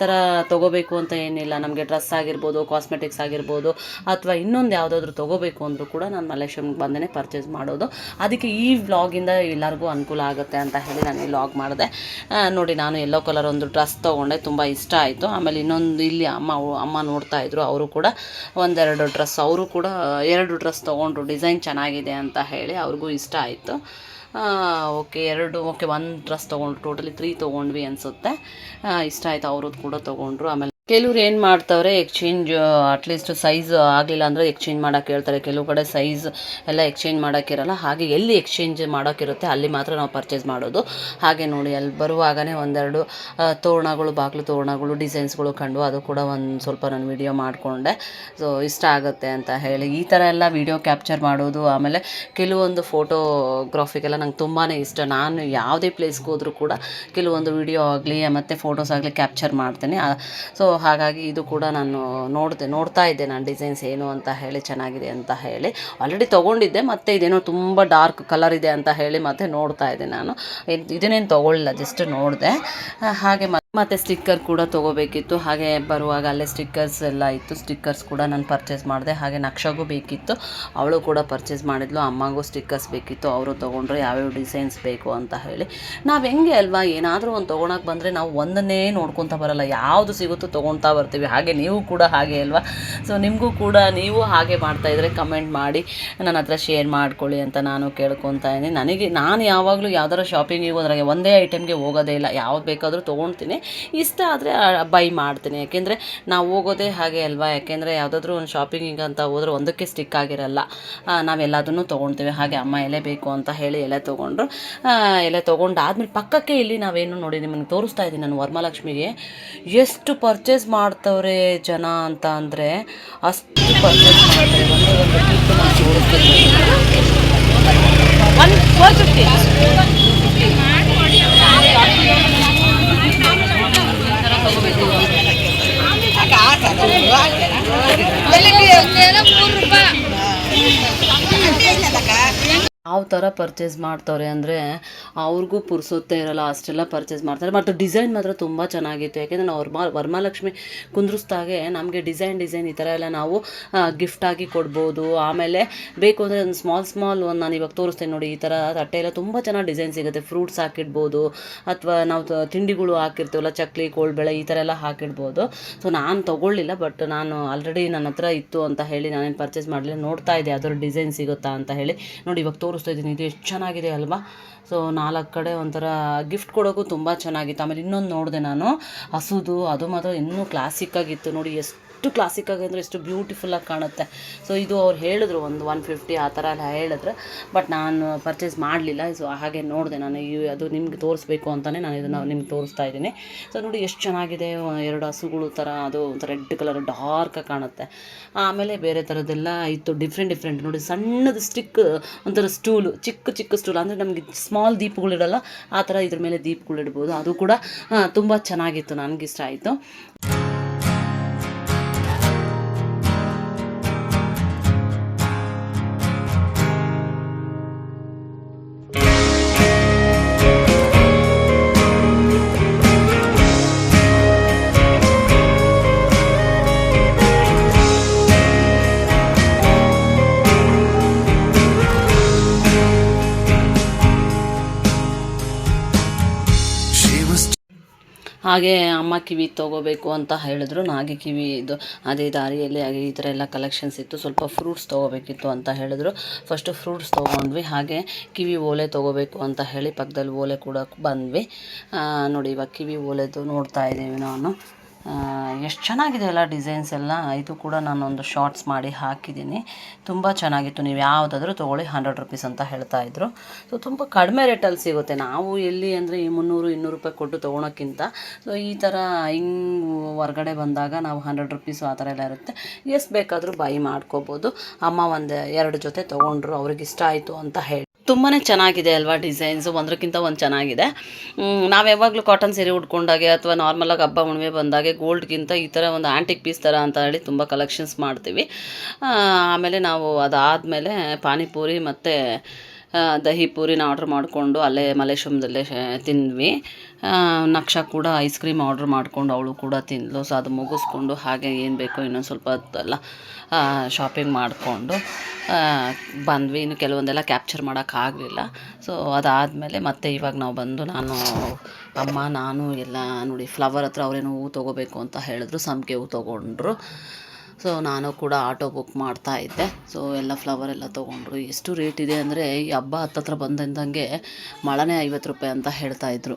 ಥರ ತೊಗೋಬೇಕು ಅಂತ ಏನಿಲ್ಲ. ನಮಗೆ ಡ್ರೆಸ್ ಆಗಿರ್ಬೋದು ಕಾಸ್ಮೆಟಿಕ್ಸ್ ಆಗಿರ್ಬೋದು, ಅಥವಾ ಇನ್ನೊಂದು ಯಾವುದಾದ್ರೂ ತೊಗೋಬೇಕು ಅಂದರೂ ಕೂಡ ನಾನು ಮಲ್ಲೇಶ್ವರಂಗೆ ಬಂದೇ ಪರ್ಚೇಸ್ ಮಾಡೋದು. ಅದಕ್ಕೆ ಈ ವ್ಲಾಗಿಂದ ಎಲ್ಲರಿಗೂ ಅನುಕೂಲ ಆಗುತ್ತೆ ಅಂತ ಹೇಳಿ ನಾನು ಈ ವ್ಲಾಗ್ ಮಾಡಿದೆ. ನೋಡಿ ನಾನು ಎಲ್ಲೋ ಕಲರ್ ಒಂದು ಡ್ರೆಸ್ ತೊಗೊಂಡೆ, ತುಂಬ ಇಷ್ಟ ಆಯಿತು. ಆಮೇಲೆ ಇನ್ನೊಂದು ಇಲ್ಲಿ ಅಮ್ಮ ಅಮ್ಮ ನೋಡ್ತಾ ಇದ್ರು, ಅವರು ಕೂಡ ಒಂದೆರಡು ಡ್ರೆಸ್ ಅವರು ಕೂಡ, ಎರಡು ಡ್ರೆಸ್ ತೊಗೊಂಡ್ರು ಡಿಸೈನ್ ಚೆನ್ನಾಗಿದೆ ಅಂತ ಹೇಳಿ ಅವ್ರಿಗೂ ಇಷ್ಟ ಆಯಿತು. ಓಕೆ, ಎರಡು, ಓಕೆ, ಒಂದು ಡ್ರೆಸ್ ತೊಗೊಂಡ್ರು ಟೋಟಲಿ ತ್ರೀ ತೊಗೊಂಡ್ವಿ ಅನಿಸುತ್ತೆ. ಇಷ್ಟ ಆಯಿತು ಅವ್ರದ್ದು ಕೂಡ ತೊಗೊಂಡ್ರು. ಆಮೇಲೆ ಕೆಲವ್ರು ಏನು ಮಾಡ್ತವ್ರೆ ಎಕ್ಸ್ಚೇಂಜ್ ಅಟ್ಲೀಸ್ಟ್ ಸೈಜ್ ಆಗಲಿಲ್ಲ ಅಂದರೆ ಎಕ್ಸ್ಚೇಂಜ್ ಮಾಡೋಕೆ ಹೇಳ್ತಾರೆ. ಕೆಲವು ಕಡೆ ಸೈಜ್ ಎಲ್ಲ ಎಕ್ಸ್ಚೇಂಜ್ ಮಾಡೋಕ್ಕಿರಲ್ಲ ಹಾಗೆ ಎಲ್ಲಿ ಎಕ್ಸ್ಚೇಂಜ್ ಮಾಡೋಕ್ಕಿರುತ್ತೆ ಅಲ್ಲಿ ಮಾತ್ರ ನಾವು ಪರ್ಚೇಸ್ ಮಾಡೋದು. ಹಾಗೆ ನೋಡಿ, ಅಲ್ಲಿ ಬರುವಾಗಲೇ ಒಂದೆರಡು ತೋರಣಗಳು, ಬಾಗಿಲು ತೋರಣಗಳು ಡಿಸೈನ್ಸ್ಗಳು ಕಂಡು ಅದು ಕೂಡ ಒಂದು ಸ್ವಲ್ಪ ನಾನು ವಿಡಿಯೋ ಮಾಡಿಕೊಂಡೆ. ಸೊ ಇಷ್ಟ ಆಗುತ್ತೆ ಅಂತ ಹೇಳಿ. ಈ ಥರ ಎಲ್ಲ ವಿಡಿಯೋ ಕ್ಯಾಪ್ಚರ್ ಮಾಡೋದು, ಆಮೇಲೆ ಕೆಲವೊಂದು ಫೋಟೋಗ್ರಾಫಿಗೆಲ್ಲ ನಂಗೆ ತುಂಬಾ ಇಷ್ಟ. ನಾನು ಯಾವುದೇ ಪ್ಲೇಸ್ಗೆ ಹೋದರೂ ಕೂಡ ಕೆಲವೊಂದು ವಿಡಿಯೋ ಆಗಲಿ, ಮತ್ತು ಫೋಟೋಸ್ ಆಗಲಿ ಕ್ಯಾಪ್ಚರ್ ಮಾಡ್ತೇನೆ. ಸೊ ಹಾಗಾಗಿ ಇದು ಕೂಡ ನಾನು ನೋಡಿದೆ, ನೋಡ್ತಾ ಇದ್ದೆ ನಾನು ಡಿಸೈನ್ಸ್ ಏನು ಅಂತ ಹೇಳಿ ಚೆನ್ನಾಗಿದೆ ಅಂತ ಹೇಳಿ. ಆಲ್ರೆಡಿ ತೊಗೊಂಡಿದ್ದೆ, ಮತ್ತು ಇದೇನೋ ತುಂಬ ಡಾರ್ಕ್ ಕಲರ್ ಇದೆ ಅಂತ ಹೇಳಿ ಮತ್ತೆ ನೋಡ್ತಾ ಇದ್ದೆ ನಾನು. ಇದು, ಇದನ್ನೇನು ತೊಗೊಳ್ಳಿಲ್ಲ ಜಸ್ಟ್ ನೋಡಿದೆ. ಹಾಗೆ ಮತ್ತೆ ಸ್ಟಿಕ್ಕರ್ ಕೂಡ ತೊಗೋಬೇಕಿತ್ತು. ಹಾಗೆ ಬರುವಾಗ ಅಲ್ಲೇ ಸ್ಟಿಕ್ಕರ್ಸ್ ಎಲ್ಲ ಇತ್ತು. ಸ್ಟಿಕ್ಕರ್ಸ್ ಕೂಡ ನಾನು ಪರ್ಚೇಸ್ ಮಾಡಿದೆ. ಹಾಗೆ ನಕ್ಷಗೂ ಬೇಕಿತ್ತು. ಅವಳು ಕೂಡ ಪರ್ಚೇಸ್ ಮಾಡಿದ್ಲು. ಅಮ್ಮಗೂ ಸ್ಟಿಕ್ಕರ್ಸ್ ಬೇಕಿತ್ತು. ಅವರು ತೊಗೊಂಡ್ರು. ಯಾವ್ಯಾವ ಡಿಸೈನ್ಸ್ ಬೇಕು ಅಂತ ಹೇಳಿ. ನಾವು ಹೆಂಗೆ ಅಲ್ವಾ? ಏನಾದರೂ ಒಂದು ತೊಗೊಳಕ್ಕೆ ಬಂದರೆ ನಾವು ಒಂದನ್ನೇ ನೋಡ್ಕೊತಾ ಬರಲ್ಲ. ಯಾವುದು ಸಿಗುತ್ತೋ ತೊಗೊಳ್ತಾ ಬರ್ತೀವಿ. ಹಾಗೆ ನೀವು ಕೂಡ ಹಾಗೆ ಅಲ್ವಾ? ಸೊ ನಿಮಗೂ ಕೂಡ ನೀವು ಹಾಗೆ ಮಾಡ್ತಾಯಿದ್ರೆ ಕಮೆಂಟ್ ಮಾಡಿ. ನನ್ನ ಹತ್ರ ಶೇರ್ ಮಾಡ್ಕೊಳ್ಳಿ ಅಂತ ನಾನು ಕೇಳ್ಕೊತಾ ಇದ್ದೀನಿ. ನನಗೆ, ನಾನು ಯಾವಾಗಲೂ ಯಾವ್ದಾರ ಶಾಪಿಂಗಿಗೆ ಹೋದ್ರಾಗೆ ಒಂದೇ ಐಟಮ್ಗೆ ಹೋಗೋದೇ ಇಲ್ಲ. ಯಾವ್ದು ಬೇಕಾದರೂ ತೊಗೊಳ್ತೀನಿ ಇಷ್ಟ ಆದರೆ ಬೈ ಮಾಡ್ತೀನಿ. ಯಾಕೆಂದರೆ ನಾವು ಹೋಗೋದೇ ಹಾಗೆ ಅಲ್ವಾ? ಯಾಕೆಂದರೆ ಯಾವುದಾದ್ರೂ ಒಂದು ಶಾಪಿಂಗಿಗೆ ಅಂತ ಹೋದ್ರೆ ಒಂದಕ್ಕೆ ಸ್ಟಿಕ್ ಆಗಿರಲ್ಲ. ನಾವೆಲ್ಲದನ್ನು ತೊಗೊಳ್ತೀವಿ ಹಾಗೆ ಅಮ್ಮ ಎಲೆ ಬೇಕು ಅಂತ ಹೇಳಿ ಎಲೆ ತೊಗೊಂಡ್ರು. ಎಲೆ ತೊಗೊಂಡಾದ್ಮೇಲೆ ಪಕ್ಕಕ್ಕೆ ಇಲ್ಲಿ ನಾವೇನು ನೋಡಿ ನಿಮಗೆ ತೋರಿಸ್ತಾ ಇದ್ದೀನಿ ನಾನು ವರಮಹಾಲಕ್ಷ್ಮಿಗೆ. ಎಷ್ಟು ಪರ್ಚೇಸ್ ಮಾಡ್ತವ್ರೆ ಜನ ಅಂತ ಅಂದರೆ ಅಷ್ಟು ಪರ್ಚೇಸ್ ಮಾಡ್ತಾರೆ. ಒಂದೇ ಒಂದು ಕಿಟ್ ನಾನು ತೋರಿಸ್ತೀನಿ. ಒನ್ ಫೋರ್ ಫಿಫ್ಟಿ ಯಾವ ಥರ ಪರ್ಚೇಸ್ ಮಾಡ್ತವ್ರೆ ಅಂದರೆ ಅವ್ರಿಗೂ ಪುರ್ಸೊತ್ತೇ ಇರಲ್ಲ, ಅಷ್ಟೆಲ್ಲ ಪರ್ಚೇಸ್ ಮಾಡ್ತಾರೆ. ಮತ್ತು ಡಿಸೈನ್ ಮಾತ್ರ ತುಂಬ ಚೆನ್ನಾಗಿತ್ತು. ಯಾಕೆಂದರೆ ನಾವು ವರ್ಮಾ, ವರ್ಮಾಲಕ್ಷ್ಮಿ ಕುಂದ್ರಿಸ್ದಾಗೆ ನಮಗೆ ಡಿಸೈನ್ ಡಿಸೈನ್ ಈ ಥರ ಎಲ್ಲ ನಾವು ಗಿಫ್ಟಾಗಿ ಕೊಡ್ಬೋದು. ಆಮೇಲೆ ಬೇಕು ಅಂದರೆ ಒಂದು ಸ್ಮಾಲ್ ಸ್ಮಾಲ್ ಒಂದು ನಾನು ಇವಾಗ ತೋರಿಸ್ತೇನೆ ನೋಡಿ, ಈ ಥರ ತಟ್ಟೆ ಎಲ್ಲ ತುಂಬ ಚೆನ್ನಾಗಿ ಡಿಸೈನ್ ಸಿಗುತ್ತೆ. ಫ್ರೂಟ್ಸ್ ಹಾಕಿಡ್ಬೋದು, ಅಥವಾ ನಾವು ತಿಂಡಿಗಳು ಹಾಕಿರ್ತೀವಲ್ಲ, ಚಕ್ಲಿ, ಕೋಳ್ಬೇಳೆ ಈ ಥರ ಎಲ್ಲ ಹಾಕಿಡ್ಬೋದು. ಸೊ ನಾನು ತೊಗೊಳ್ಳಿಲ್ಲ ಬಟ್ ನಾನು ಆಲ್ರೆಡಿ ನನ್ನ ಹತ್ರ ಇತ್ತು ಅಂತ ಹೇಳಿ ನಾನೇನು ಪರ್ಚೇಸ್ ಮಾಡಲಿಲ್ಲ, ನೋಡ್ತಾ ಇದೆ ಅದರ ಡಿಸೈನ್ ಸಿಗುತ್ತಾ ಅಂತ ಹೇಳಿ. ನೋಡಿ, ಇವಾಗ ತೋರಿಸ್ತಾ ಇದ್ದೀನಿ. ಇದು ಎಷ್ಟು ಚೆನ್ನಾಗಿದೆ ಅಲ್ವಾ? ಸೊ ನಾಲ್ಕು ಕಡೆ ಒಂಥರ ಗಿಫ್ಟ್ ಕೊಡೋಕ್ಕೂ ತುಂಬ ಚೆನ್ನಾಗಿತ್ತು. ಆಮೇಲೆ ಇನ್ನೊಂದು ನೋಡಿದೆ ನಾನು. ಹಸುದು, ಅದು ಮಾತ್ರ ಇನ್ನೂ ಕ್ಲಾಸಿಕ್ ಆಗಿತ್ತು. ನೋಡಿ, ಎಷ್ಟು ಎಷ್ಟು ಕ್ಲಾಸಿಕ್ಕಾಗಿ ಅಂದರೆ ಎಷ್ಟು ಬ್ಯೂಟಿಫುಲ್ಲಾಗಿ ಕಾಣುತ್ತೆ. ಸೊ ಇದು ಅವ್ರು ಹೇಳಿದ್ರು ಒಂದು ಒನ್ ಫಿಫ್ಟಿ ಆ ಥರ ಎಲ್ಲ ಹೇಳಿದ್ರು. ಬಟ್ ನಾನು ಪರ್ಚೇಸ್ ಮಾಡಲಿಲ್ಲ. ಸೊ ಹಾಗೆ ನೋಡಿದೆ ನಾನು ಈ ಅದು ನಿಮ್ಗೆ ತೋರಿಸ್ಬೇಕು ಅಂತಲೇ ನಾನು ಇದನ್ನು ನಿಮ್ಗೆ ತೋರಿಸ್ತಾ ಇದ್ದೀನಿ. ಸೊ ನೋಡಿ ಎಷ್ಟು ಚೆನ್ನಾಗಿದೆ. ಎರಡು ಹಸುಗಳು ಥರ, ಅದು ರೆಡ್ ಕಲರ್ ಡಾರ್ಕಾಗಿ ಕಾಣುತ್ತೆ. ಆಮೇಲೆ ಬೇರೆ ಥರದ್ದೆಲ್ಲ ಇತ್ತು. ಡಿಫ್ರೆಂಟ್ ಡಿಫ್ರೆಂಟ್ ನೋಡಿ, ಸಣ್ಣದು ಸ್ಟಿಕ್ ಒಂಥರ ಸ್ಟೂಲು ಚಿಕ್ಕ ಚಿಕ್ಕ ಸ್ಟೂಲ್ ಅಂದರೆ ನಮಗೆ ಸ್ಮಾಲ್ ದೀಪಗಳಿಡಲ್ಲ ಆ ಥರ ಇದ್ರ ಮೇಲೆ ದೀಪಗಳಿಡ್ಬೋದು ಅದು ಕೂಡ ತುಂಬ ಚೆನ್ನಾಗಿತ್ತು. ನನಗಿಷ್ಟ ಆಯಿತು. ಹಾಗೆ ಅಮ್ಮ ಕಿವಿ ತೊಗೋಬೇಕು ಅಂತ ಹೇಳಿದ್ರು, ನಾಗೆ ಕಿವಿ ಇದು, ಅದೇ ದಾರಿಯಲ್ಲಿ ಹಾಗೆ ಈ ಥರ ಎಲ್ಲ ಕಲೆಕ್ಷನ್ಸ್ ಇತ್ತು. ಸ್ವಲ್ಪ ಫ್ರೂಟ್ಸ್ ತೊಗೋಬೇಕಿತ್ತು ಅಂತ ಹೇಳಿದ್ರು. ಫಸ್ಟು ಫ್ರೂಟ್ಸ್ ತೊಗೊಂಡ್ವಿ, ಹಾಗೆ ಕಿವಿ ಓಲೆ ತೊಗೋಬೇಕು ಅಂತ ಹೇಳಿ ಪಕ್ಕದಲ್ಲಿ ಓಲೆ ಕೂಡ ಬಂದ್ವಿ. ನೋಡಿ ಇವಾಗ ಕಿವಿ ಓಲೆದು ನೋಡ್ತಾ ಇದ್ದೀವಿ ನಾನು. ಎಷ್ಟು ಚೆನ್ನಾಗಿದೆ ಎಲ್ಲ ಡಿಸೈನ್ಸ್ ಎಲ್ಲ. ಇದು ಕೂಡ ನಾನೊಂದು ಶಾರ್ಟ್ಸ್ ಮಾಡಿ ಹಾಕಿದ್ದೀನಿ. ತುಂಬ ಚೆನ್ನಾಗಿತ್ತು. ನೀವು ಯಾವುದಾದ್ರೂ ತೊಗೊಳ್ಳಿ ಹಂಡ್ರೆಡ್ ರುಪೀಸ್ ಅಂತ ಹೇಳ್ತಾ ಇದ್ರು. ಸೊ ತುಂಬ ಕಡಿಮೆ ರೇಟಲ್ಲಿ ಸಿಗುತ್ತೆ. ನಾವು ಎಲ್ಲಿ ಅಂದರೆ ಈ ಮುನ್ನೂರು, ಇನ್ನೂರು ರೂಪಾಯಿ ಕೊಟ್ಟು ತೊಗೊಳೋಕ್ಕಿಂತ. ಸೊ ಈ ಥರ ಹಿಂಗೆ ಹೊರ್ಗಡೆ ಬಂದಾಗ ನಾವು ಹಂಡ್ರೆಡ್ ರುಪೀಸು ಆ ಥರ ಎಲ್ಲ ಇರುತ್ತೆ. ಎಷ್ಟು ಬೇಕಾದರೂ ಬೈ ಮಾಡ್ಕೋಬೋದು. ಅಮ್ಮ ಒಂದು ಎರಡು ಜೊತೆ ತೊಗೊಂಡ್ರು, ಅವ್ರಿಗೆ ಇಷ್ಟ ಆಯಿತು ಅಂತ ಹೇಳಿ. ತುಂಬಾ ಚೆನ್ನಾಗಿದೆ ಅಲ್ವಾ ಡಿಸೈನ್ಸು? ಒಂದಕ್ಕಿಂತ ಒಂದು ಚೆನ್ನಾಗಿದೆ. ನಾವು ಯಾವಾಗಲೂ ಕಾಟನ್ ಸೀರೆ ಉಟ್ಕೊಂಡಾಗೆ ಅಥವಾ ನಾರ್ಮಲಾಗಿ ಹಬ್ಬ ಹುಣ್ಣಿಮೆ ಬಂದಾಗೆ ಗೋಲ್ಡ್ಗಿಂತ ಈ ಥರ ಒಂದು ಆ್ಯಂಟಿಕ್ ಪೀಸ್ ಥರ ಅಂತ ಹೇಳಿ ತುಂಬ ಕಲೆಕ್ಷನ್ಸ್ ಮಾಡ್ತೀವಿ. ಆಮೇಲೆ ನಾವು ಅದಾದಮೇಲೆ ಪಾನಿಪುರಿ ಮತ್ತು ದಹಿ ಪೂರಿನ ಆರ್ಡ್ರ್ ಮಾಡಿಕೊಂಡು ಅಲ್ಲೇ ಮಲೇಶ್ವರದಲ್ಲೇ ತಿಂದ್ವಿ ನಕ್ಷ ಕೂಡ ಐಸ್ ಕ್ರೀಮ್ ಆರ್ಡ್ರ್ ಮಾಡಿಕೊಂಡು ಅವಳು ಕೂಡ ತಿಂದಳು ಸೊ ಅದು ಮುಗಿಸ್ಕೊಂಡು ಹಾಗೆ ಏನು ಬೇಕೋ ಇನ್ನೊಂದು ಸ್ವಲ್ಪ ಹೊತ್ತೆಲ್ಲ ಶಾಪಿಂಗ್ ಮಾಡಿಕೊಂಡು ಬಂದ್ವಿ. ಇನ್ನು ಕೆಲವೊಂದೆಲ್ಲ ಕ್ಯಾಪ್ಚರ್ ಮಾಡೋಕ್ಕಾಗಲಿಲ್ಲ ಸೊ ಅದಾದಮೇಲೆ ಮತ್ತೆ ಇವಾಗ ನಾವು ಬಂದು ನಾನು, ಅಮ್ಮ, ನಾನು ಎಲ್ಲ ನೋಡಿ ಫ್ಲವರ್ ಹತ್ರ ಅವರೇನೋ ಹೂವು ತೊಗೋಬೇಕು ಅಂತ ಹೇಳಿದ್ರು. ಸಂಪಿಗೆ ಹೂವು ತೊಗೊಂಡ್ರು. ಸೊ ನಾನು ಕೂಡ ಆಟೋ ಬುಕ್ ಮಾಡ್ತಾ ಇದ್ದೆ. ಸೊ ಎಲ್ಲ ಫ್ಲವರ್ ಎಲ್ಲ ತೊಗೊಂಡ್ರು. ಎಷ್ಟು ರೇಟ್ ಇದೆ ಅಂದರೆ ಈ ಹಬ್ಬ ಹತ್ತತ್ರ ಬಂದಂದಂಗೆ ಮಳೆನೇ ಐವತ್ತು ರೂಪಾಯಿ ಅಂತ ಹೇಳ್ತಾ ಇದ್ರು.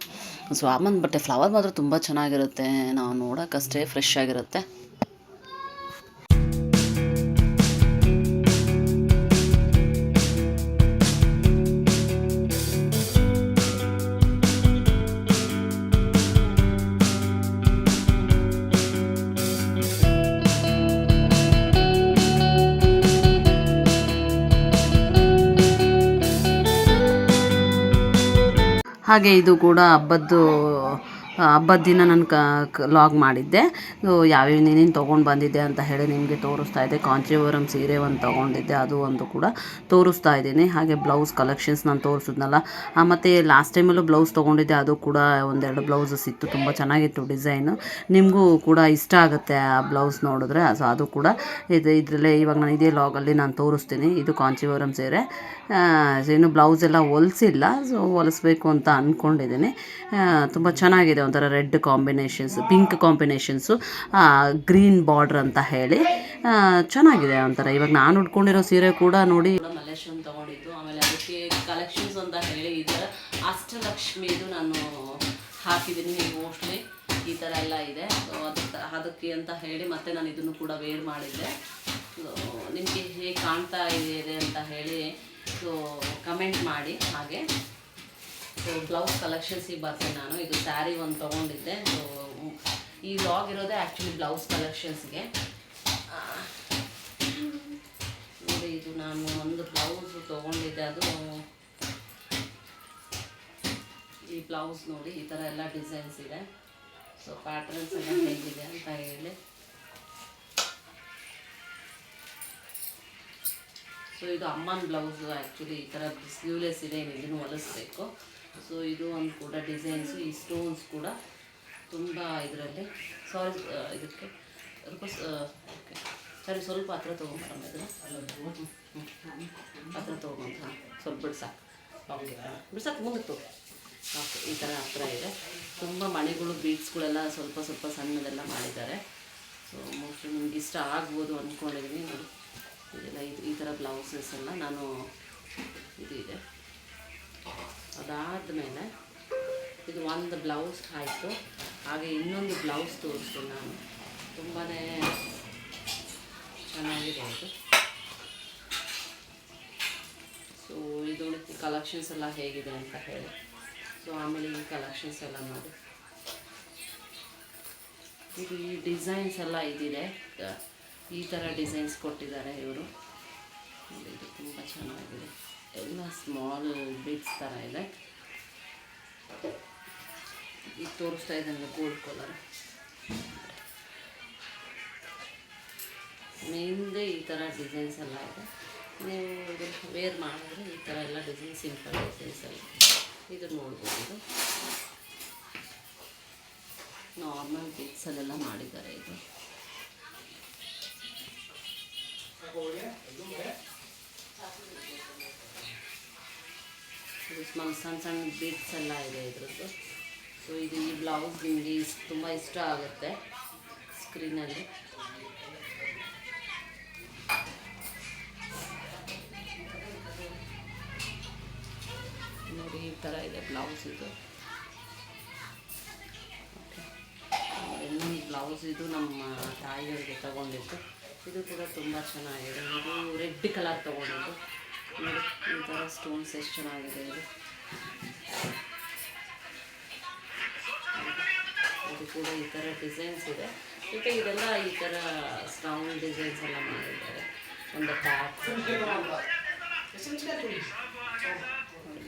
ಸೊ ಆಮೇಲೆ ಬಟ್ಟೆ, ಫ್ಲವರ್ ಮಾತ್ರ ತುಂಬ ಚೆನ್ನಾಗಿರುತ್ತೆ. ನಾವು ನೋಡೋಕ್ಕಷ್ಟೇ ಫ್ರೆಶ್ ಆಗಿರುತ್ತೆ. ಹಾಗೆ ಇದು ಕೂಡ ಹಬ್ಬದ್ದು ಹಬ್ಬದ ದಿನ ನಾನು ಲಾಗ್ ಮಾಡಿದ್ದೆ. ಯಾವ್ಯಾವ ನೀನೇನು ತೊಗೊಂಡು ಬಂದಿದ್ದೆ ಅಂತ ಹೇಳಿ ನಿಮಗೆ ತೋರಿಸ್ತಾ ಇದ್ದೆ. ಕಾಂಚೀವರಂ ಸೀರೆ ಒಂದು ತೊಗೊಂಡಿದ್ದೆ, ಅದು ಒಂದು ಕೂಡ ತೋರಿಸ್ತಾ ಇದ್ದೀನಿ. ಹಾಗೆ ಬ್ಲೌಸ್ ಕಲೆಕ್ಷನ್ಸ್ ನಾನು ತೋರಿಸಿದ್ನಲ್ಲ. ಮತ್ತು ಲಾಸ್ಟ್ ಟೈಮಲ್ಲೂ ಬ್ಲೌಸ್ ತೊಗೊಂಡಿದ್ದೆ, ಅದು ಕೂಡ ಒಂದೆರಡು ಬ್ಲೌಸಸ್ ಇತ್ತು ತುಂಬ ಚೆನ್ನಾಗಿತ್ತು ಡಿಸೈನು ನಿಮಗೂ ಕೂಡ ಇಷ್ಟ ಆಗುತ್ತೆ ಆ ಬ್ಲೌಸ್ ನೋಡಿದ್ರೆ. ಸೊ ಅದು ಕೂಡ ಇದು, ಇದರಲ್ಲೇ ಇವಾಗ ನಾನು ಇದೇ ಲಾಗಲ್ಲಿ ನಾನು ತೋರಿಸ್ತೀನಿ. ಇದು ಕಾಂಚೀವರಂ ಸೀರೆ. ಏನು ಬ್ಲೌಸ್ ಎಲ್ಲ ಹೊಲಿಸಿಲ್ಲ. ಸೊ ಹೊಲಿಸ್ಬೇಕು ಅಂತ ಅಂದ್ಕೊಂಡಿದ್ದೀನಿ ತುಂಬ ಚೆನ್ನಾಗಿದೆ ಒಂಥರ red combinations, pink combinations green border ಅಂತ ಹೇಳಿ. ಚೆನ್ನಾಗಿದೆ ಒಂಥರ. ಇವಾಗ ನಾನು ಉಟ್ಕೊಂಡಿರೋ ಸೀರೆ ಕೂಡ ನೋಡಿ. ಮಲ್ಲೇಶ್ವರಂ ಆಮೇಲೆ ಅದಕ್ಕೆ ಕಲೆಕ್ಷನ್ಸ್ ಅಂತ ಹೇಳಿ ಈ ಥರ ಅಷ್ಟಲಕ್ಷ್ಮಿದು ನಾನು ಹಾಕಿದ್ದೀನಿ. ಮೋಸ್ಟ್ಲಿ ಈ ಥರ ಎಲ್ಲ ಇದೆ. ಅದಕ್ಕೆ ಅಂತ ಹೇಳಿ ಮತ್ತೆ ನಾನು ಇದನ್ನು ಕೂಡ ವೇರ್ ಮಾಡಿದ್ದೆ. ನಿಮಗೆ ಹೇಗೆ ಕಾಣ್ತಾ ಇದೆ ಅಂತ ಹೇಳಿ ಸೊ ಕಮೆಂಟ್ ಮಾಡಿ ಹಾಗೆ. ಸೊ ಬ್ಲೌಸ್ ಕಲೆಕ್ಷನ್ಸಿಗೆ ಬರ್ತೀನಿ ನಾನು. ಇದು ಸ್ಯಾರಿ ಒಂದು ತೊಗೊಂಡಿದ್ದೆ. ಸೊ ಈ ಲಾಗ್ ಇರೋದೇ ಆ್ಯಕ್ಚುಲಿ ಬ್ಲೌಸ್ ಕಲೆಕ್ಷನ್ಸ್ಗೆ ನೋಡಿ ಇದು ನಾನು ಒಂದು ಬ್ಲೌಸ್ ತೊಗೊಂಡಿದ್ದೆ. ಅದು, ಈ ಬ್ಲೌಸ್ ನೋಡಿ, ಈ ಥರ ಎಲ್ಲ ಡಿಸೈನ್ಸ್ ಇದೆ. ಸೊ ಪ್ಯಾಟ್ರನ್ಸ್ ಎಲ್ಲ ಹೇಗಿದೆ ಅಂತ ಹೇಳಿ. ಸೊ ಇದು ಅಮ್ಮನ ಬ್ಲೌಸು ಆ್ಯಕ್ಚುಲಿ ಈ ಥರ ಸ್ಲೀವ್ಲೆಸ್ ಇದೆ ಇದನ್ನು ಹೊಲಿಸ್ಬೇಕು. ಸೊ ಇದು ಒಂದು ಕೂಡ ಡಿಸೈನ್ಸು ಈ ಸ್ಟೋನ್ಸ್ ಕೂಡ ತುಂಬ ಇದರಲ್ಲಿ ಸಾರಿ ಇದಕ್ಕೆ ಸ್ವಲ್ಪ ಸರಿ, ಸ್ವಲ್ಪ ಹತ್ರ ತೊಗೊಂಬರಮ್ಮ ಇದನ್ನು. ಹತ್ರ ತೊಗೊಂಬಂತ ಸ್ವಲ್ಪ ಬಿಡ್ಸಾಕು ಓಕೆ ಮುಂದೆ ತಗೋ. ಓಕೆ ಈ ಥರ ಹತ್ರ ಇದೆ. ತುಂಬ ಮಣಿಗಳು ಬೀಟ್ಸ್ಗಳೆಲ್ಲ ಸ್ವಲ್ಪ ಸ್ವಲ್ಪ ಸಣ್ಣದೆಲ್ಲ ಮಾಡಿದ್ದಾರೆ. ಸೊ ಮೋಸ್ಟ್ಲಿ ನಿಮ್ಗೆ ಇಷ್ಟ ಆಗ್ಬೋದು ಅಂದ್ಕೊಂಡಿದ್ದೀನಿ ನೋಡಿ, ಇದೆಲ್ಲ ಇದು ಈ ಥರ ಬ್ಲೌಸಸ್ ಎಲ್ಲ ನಾನು, ಇದು ಇದೆ. ಅದಾದಮೇಲೆ ಇದು ಒಂದು ಬ್ಲೌಸ್ ಆಯಿತು. ಹಾಗೆ ಇನ್ನೊಂದು ಬ್ಲೌಸ್ ತೋರಿಸ್ತೀನಿ ನಾನು. ತುಂಬಾ ಚೆನ್ನಾಗಿದೆ ಅದು ಸೊ ಇದು ಕಲೆಕ್ಷನ್ಸ್ ಎಲ್ಲ ಹೇಗಿದೆ ಅಂತ ಹೇಳಿ. ಸೊ ಆಮೇಲೆ ಈ ಕಲೆಕ್ಷನ್ಸ್ ಎಲ್ಲ ನೋಡಿ. ಇದು ಈ ಡಿಸೈನ್ಸ್ ಎಲ್ಲ ಇದಿದೆ. ಈ ಥರ ಡಿಸೈನ್ಸ್ ಕೊಟ್ಟಿದ್ದಾರೆ ಇವರು. ಇದು ತುಂಬ ಚೆನ್ನಾಗಿದೆ. ಎಲ್ಲ ಸ್ಮಾಲ್ ಬಿಟ್ಸ್ ಥರ ಇದೆ. ಈಗ ತೋರಿಸ್ತಾ ಇದ್ದಂಗೆ ಗೋಲ್ಡ್ ಕಲರ್ ಮೇಯ್ನ್ದೆ ಈ ಥರ ಡಿಸೈನ್ಸ್ ಎಲ್ಲ ಇದೆ. ನೀವು ವೇರ್ ಮಾಡಿದ್ರೆ ಈ ಥರ ಎಲ್ಲ ಡಿಸೈನ್ ಸಿಂಪಲ್ ಡಿಸೈನ್ಸ್ ಎಲ್ಲ ಇದು. ನೋಡ್ಬೋದು. ನಾರ್ಮಲ್ ಬಿಟ್ಸಲ್ಲೆಲ್ಲ ಮಾಡಿದ್ದಾರೆ ಇದು. ಇದು ನಮ್ಮ ಸಣ್ಣ ಸಣ್ಣ ಬೀಟ್ಸ್ ಎಲ್ಲ ಇದೆ ಇದ್ರದ್ದು. ಸೊ ಇದು ಈ ಬ್ಲೌಸ್ ನಿಮಗೆ ತುಂಬ ಇಷ್ಟ ಆಗುತ್ತೆ ಸ್ಕ್ರೀನಲ್ಲಿ ನೋಡಿ, ಈ ಥರ ಇದೆ ಬ್ಲೌಸ್ ಇದು. ಇನ್ನೊಂದು ಬ್ಲೌಸ್ ಇದು ನಮ್ಮ ತಾಯಿಯವರಿಗೆ ತಗೊಂಡಿದ್ದು. ಇದು ಕೂಡ ತುಂಬ ಚೆನ್ನಾಗಿದೆ. ಇದು ರೆಡ್ ಕಲರ್ ತಗೊಂಡಿದ್ದು. ನೋಡಿ ಈ ಥರ ಸ್ಟೋನ್ಸ್ ಎಷ್ಟು ಚೆನ್ನಾಗಿದೆ ಇದು ಅದು ಕೂಡ ಈ ಥರ ಡಿಸೈನ್ಸ್ ಇದೆ. ಜೊತೆ ಇದೆಲ್ಲ ಈ ಥರ ಸ್ಟ್ರಾಂಗ್ ಡಿಸೈನ್ಸ್ ಎಲ್ಲ ಮಾಡಿದ್ದಾರೆ. ಒಂದು ಟ್ಯಾಪ್ಸ್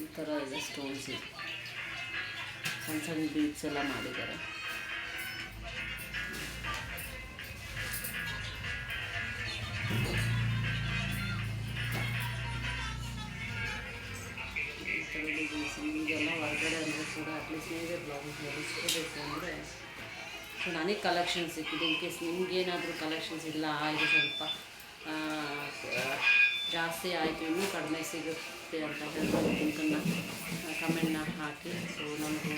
ಈ ಥರ ಇದೆ ಸ್ಟೋನ್ಸ್ ಇದೆ ಸಣ್ಣ ಸಣ್ಣ ಬೀಚ್ ಎಲ್ಲ ಮಾಡಿದ್ದಾರೆ. ನಿಮಗೆಲ್ಲ ಹೊರಗಡೆ ಅಂದರೆ ಕೂಡ ಅಟ್ಲೀಸ್ಟ್ ನೀವೇ ಬ್ಲೌಸ್ ಹೊಲಿಸ್ಕೋಬೇಕು ಅಂದರೆ ನನಗೆ ಕಲೆಕ್ಷನ್ ಸಿಕ್ಕಿದೆ. ಇನ್ ಕೇಸ್ ನಿಮಗೇನಾದರೂ ಕಲೆಕ್ಷನ್ಸ್ ಇಲ್ಲ ಆಯಿತು ಸ್ವಲ್ಪ ಜಾಸ್ತಿ ಆಯಿತು ಇನ್ನೂ ಕಡಿಮೆ ಸಿಗುತ್ತೆ ಅಂತ ಹೇಳಿದ್ರೆ ಲಿಂಕನ್ನು ಕಮೆಂಟ್ನ ಹಾಕಿ. ಸೊ ನಮಗೂ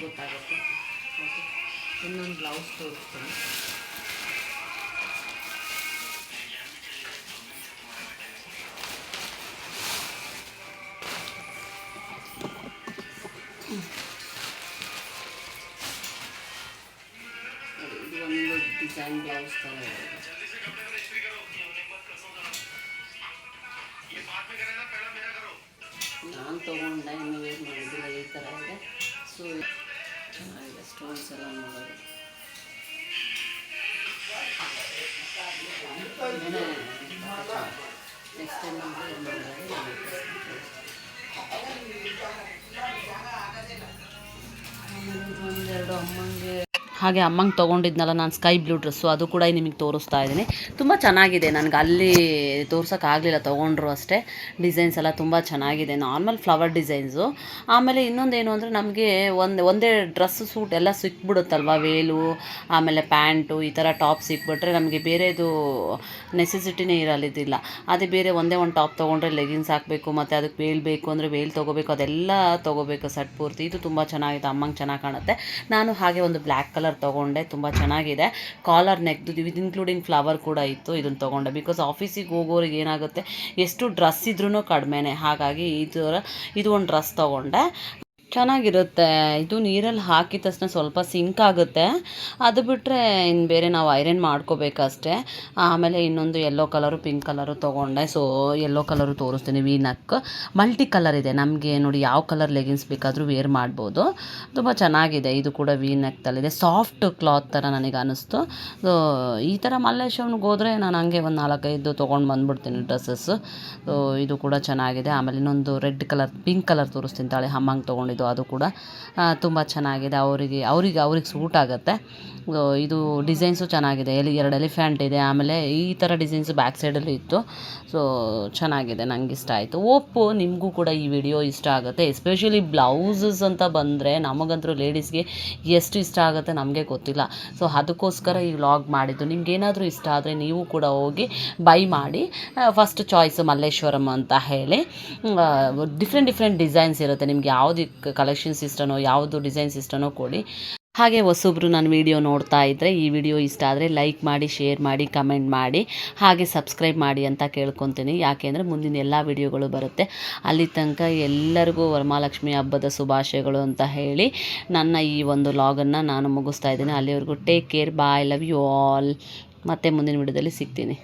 ಗೊತ್ತಾಗುತ್ತೆ. ಓಕೆ ಇನ್ನೊಂದು ಬ್ಲೌಸ್ ತೋರಿಸ್ತೀನಿ. ಡಿಸೈನ್ ಬ್ಲೌಸ್ ಥರ ಇದೆ ನಾನು ತೊಗೊಂಡೆ ಇನ್ನೂ ವೇಟ್ ಮಾಡಿದ್ದಿಲ್ಲ ಈ ಥರ ಇದೆ ಸೊ ಚೆನ್ನಾಗಿದೆ ಸ್ಟೋನ್ಸ್ ಎಲ್ಲ ನೋಡೋದು ನೆಕ್ಸ್ಟ್ ಟೈಮ್ ಅಂದರೆ ಇದು ಮಾಡಿದ್ರೆ ಒಂದೆರಡು ಅಮ್ಮಂಗೆ ಹಾಗೆ ಅಮ್ಮಂಗೆ ತೊಗೊಂಡಿದ್ನಲ್ಲ ನಾನು ಸ್ಕೈ ಬ್ಲೂ ಡ್ರೆಸ್ಸು ಅದು ಕೂಡ ನಿಮಗೆ ತೋರಿಸ್ತಾ ಇದ್ದೀನಿ. ತುಂಬ ಚೆನ್ನಾಗಿದೆ, ನನಗೆ ಅಲ್ಲಿ ತೋರ್ಸೋಕ್ಕಾಗಲಿಲ್ಲ ತೊಗೊಂಡ್ರು ಅಷ್ಟೇ. ಡಿಸೈನ್ಸ್ ಎಲ್ಲ ತುಂಬ ಚೆನ್ನಾಗಿದೆ ನಾರ್ಮಲ್ ಫ್ಲವರ್ ಡಿಸೈನ್ಸು ಆಮೇಲೆ ಇನ್ನೊಂದೇನು ಅಂದರೆ ನಮಗೆ ಒಂದು, ಒಂದೇ ಡ್ರೆಸ್ ಸೂಟ್ ಎಲ್ಲ ಸಿಕ್ಬಿಡುತ್ತಲ್ವ, ವೇಲು, ಆಮೇಲೆ ಪ್ಯಾಂಟು, ಈ ಥರ ಟಾಪ್ ಸಿಕ್ಬಿಟ್ರೆ ನಮಗೆ ಬೇರೆದು ನೆಸೆಸಿಟಿನೇ ಇರಲಿದ್ದಿಲ್ಲ ಅದೇ ಬೇರೆ ಒಂದೇ ಒಂದು ಟಾಪ್ ತೊಗೊಂಡ್ರೆ ಲೆಗಿನ್ಸ್ ಹಾಕಬೇಕು, ಮತ್ತು ಅದಕ್ಕೆ ವೇಲ್ ಬೇಕು ಅಂದರೆ ವೇಲ್ ತೊಗೋಬೇಕು, ಅದೆಲ್ಲ ತೊಗೋಬೇಕು ಸೆಟ್ ಪೂರ್ತಿ. ಇದು ತುಂಬ ಚೆನ್ನಾಗಿದೆ, ಅಮ್ಮಂಗೆ ಚೆನ್ನಾಗಿ ಕಾಣುತ್ತೆ. ನಾನು ಹಾಗೆ ಒಂದು ಬ್ಲ್ಯಾಕ್ ಕಲರ್ ತೊಗೊಂಡೆ, ತುಂಬ ಚೆನ್ನಾಗಿದೆ. ಕಾಲರ್ ನೆಕ್ದು ವಿತ್ ಇನ್ಕ್ಲೂಡಿಂಗ್ ಫ್ಲವರ್ ಕೂಡ ಇತ್ತು ಇದನ್ನು ತೊಗೊಂಡೆ. ಬಿಕಾಸ್ ಆಫೀಸಿಗೆ ಹೋಗೋರಿಗೆ ಏನಾಗುತ್ತೆ, ಎಷ್ಟು ಡ್ರೆಸ್ ಇದ್ರೂ ಕಡಿಮೆನೇ. ಹಾಗಾಗಿ ಇದರ ಇದು ಒಂದು ಡ್ರೆಸ್ ತೊಗೊಂಡೆ. ಚೆನ್ನಾಗಿರುತ್ತೆ. ಇದು ನೀರಲ್ಲಿ ಹಾಕಿದ ತಕ್ಷಣ ಸ್ವಲ್ಪ ಸಿಂಕ್ ಆಗುತ್ತೆ. ಅದು ಬಿಟ್ಟರೆ ಇನ್ನು ಬೇರೆ ನಾವು ಐರನ್ ಮಾಡ್ಕೋಬೇಕಷ್ಟೆ. ಆಮೇಲೆ ಇನ್ನೊಂದು ಯೆಲ್ಲೋ ಕಲರು ಪಿಂಕ್ ಕಲರು ತೊಗೊಂಡೆ. ಸೊ ಯೆಲ್ಲೋ ಕಲರು ತೋರಿಸ್ತೀನಿ ವಿ ನಕ್ ಮಲ್ಟಿ ಕಲರ್ ಇದೆ. ನಮಗೆ ನೋಡಿ ಯಾವ ಕಲರ್ ಲೆಗಿನ್ಸ್ ಬೇಕಾದರೂ ವೇರ್ ಮಾಡ್ಬೋದು. ತುಂಬ ಚೆನ್ನಾಗಿದೆ. ಇದು ಕೂಡ ವಿ ನೆಕ್ತಲ್ಲಿದೆ ಸಾಫ್ಟ್ ಕ್ಲಾತ್ ಥರ ನನಗೆ ಅನ್ನಿಸ್ತು ಸೊ ಈ ಥರ ಮಲ್ಲೇಶ್ವರಂಗೆ ಹೋದರೆ ನಾನು ಹಂಗೆ ಒಂದು ನಾಲ್ಕೈದು ತೊಗೊಂಡು ಬಂದ್ಬಿಡ್ತೀನಿ ಡ್ರೆಸ್ಸಸ್ಸು ಸೊ ಇದು ಕೂಡ ಚೆನ್ನಾಗಿದೆ. ಆಮೇಲೆ ಇನ್ನೊಂದು ರೆಡ್ ಕಲರ್ ಪಿಂಕ್ ಕಲರ್ ತೋರಿಸ್ತೀನಿ ತಾಳೆ. ಹಮ್ಮಂಗೆ ತೊಗೊಂಡಿದ್ದು ಅದು ಕೂಡ ತುಂಬ ಚೆನ್ನಾಗಿದೆ. ಅವರಿಗೆ ಅವರಿಗೆ, ಅವ್ರಿಗೆ ಸೂಟ್ ಆಗುತ್ತೆ. ಇದು ಡಿಸೈನ್ಸು ಚೆನ್ನಾಗಿದೆ. ಎಲ್ಲಿ ಎರಡು ಎಲಿಫ್ಯಾಂಟ್ ಇದೆ. ಆಮೇಲೆ ಈ ಥರ ಡಿಸೈನ್ಸು ಬ್ಯಾಕ್ ಸೈಡಲ್ಲೂ ಇತ್ತು. ಸೊ, ಚೆನ್ನಾಗಿದೆ. ನನಗೆ ಇಷ್ಟ ಆಯಿತು. ಒಪ್ಪು ನಿಮಗೂ ಕೂಡ ಈ ವಿಡಿಯೋ ಇಷ್ಟ ಆಗುತ್ತೆ. ಎಸ್ಪೆಷಲಿ ಬ್ಲೌಸಸ್ ಅಂತ ಬಂದರೆ ನಮಗಂತೂ ಲೇಡೀಸ್ಗೆ ಎಷ್ಟು ಇಷ್ಟ ಆಗುತ್ತೆ ನಮಗೆ ಗೊತ್ತಿಲ್ಲ. ಸೊ, ಅದಕ್ಕೋಸ್ಕರ ಈ ವ್ಲಾಗ್ ಮಾಡಿದ್ದು. ನಿಮ್ಗೆ ಏನಾದರೂ ಇಷ್ಟ ಆದರೆ ನೀವು ಕೂಡ ಹೋಗಿ ಬೈ ಮಾಡಿ. ಫಸ್ಟ್ ಚಾಯ್ಸ್ ಮಲ್ಲೇಶ್ವರಂ ಅಂತ ಹೇಳಿ. ಡಿಫ್ರೆಂಟ್ ಡಿಫ್ರೆಂಟ್ ಡಿಸೈನ್ಸ್ ಇರುತ್ತೆ. ನಿಮ್ಗೆ ಯಾವುದು ಕಲೆಕ್ಷನ್ಸ್ ಇಷ್ಟನೋ ಯಾವುದು ಡಿಸೈನ್ಸ್ ಇಷ್ಟನೋ ಕೊಡಿ. ಹಾಗೆ ಹೊಸೊಬ್ರು ನನ್ನ ವಿಡಿಯೋ ನೋಡ್ತಾ ಇದ್ದರೆ ಈ ವಿಡಿಯೋ ಇಷ್ಟ ಆದರೆ ಲೈಕ್ ಮಾಡಿ ಶೇರ್ ಮಾಡಿ ಕಮೆಂಟ್ ಮಾಡಿ, ಹಾಗೆ ಸಬ್ಸ್ಕ್ರೈಬ್ ಮಾಡಿ ಅಂತ ಕೇಳ್ಕೊತೀನಿ. ಯಾಕೆಂದರೆ ಮುಂದಿನ ಎಲ್ಲ ವಿಡಿಯೋಗಳು ಬರುತ್ತೆ. ಅಲ್ಲಿ ತನಕ ಎಲ್ಲರಿಗೂ ವರಮಹಾಲಕ್ಷ್ಮಿ ಹಬ್ಬದ ಶುಭಾಶಯಗಳು ಅಂತ ಹೇಳಿ ನನ್ನ ಈ ಒಂದು ಲಾಗನ್ನು ನಾನು ಮುಗಿಸ್ತಾ ಇದ್ದೀನಿ. ಅಲ್ಲಿವರೆಗೂ take care bye love you all ಮತ್ತೆ ಮುಂದಿನ ವಿಡಿಯೋದಲ್ಲಿ ಸಿಗ್ತೀನಿ.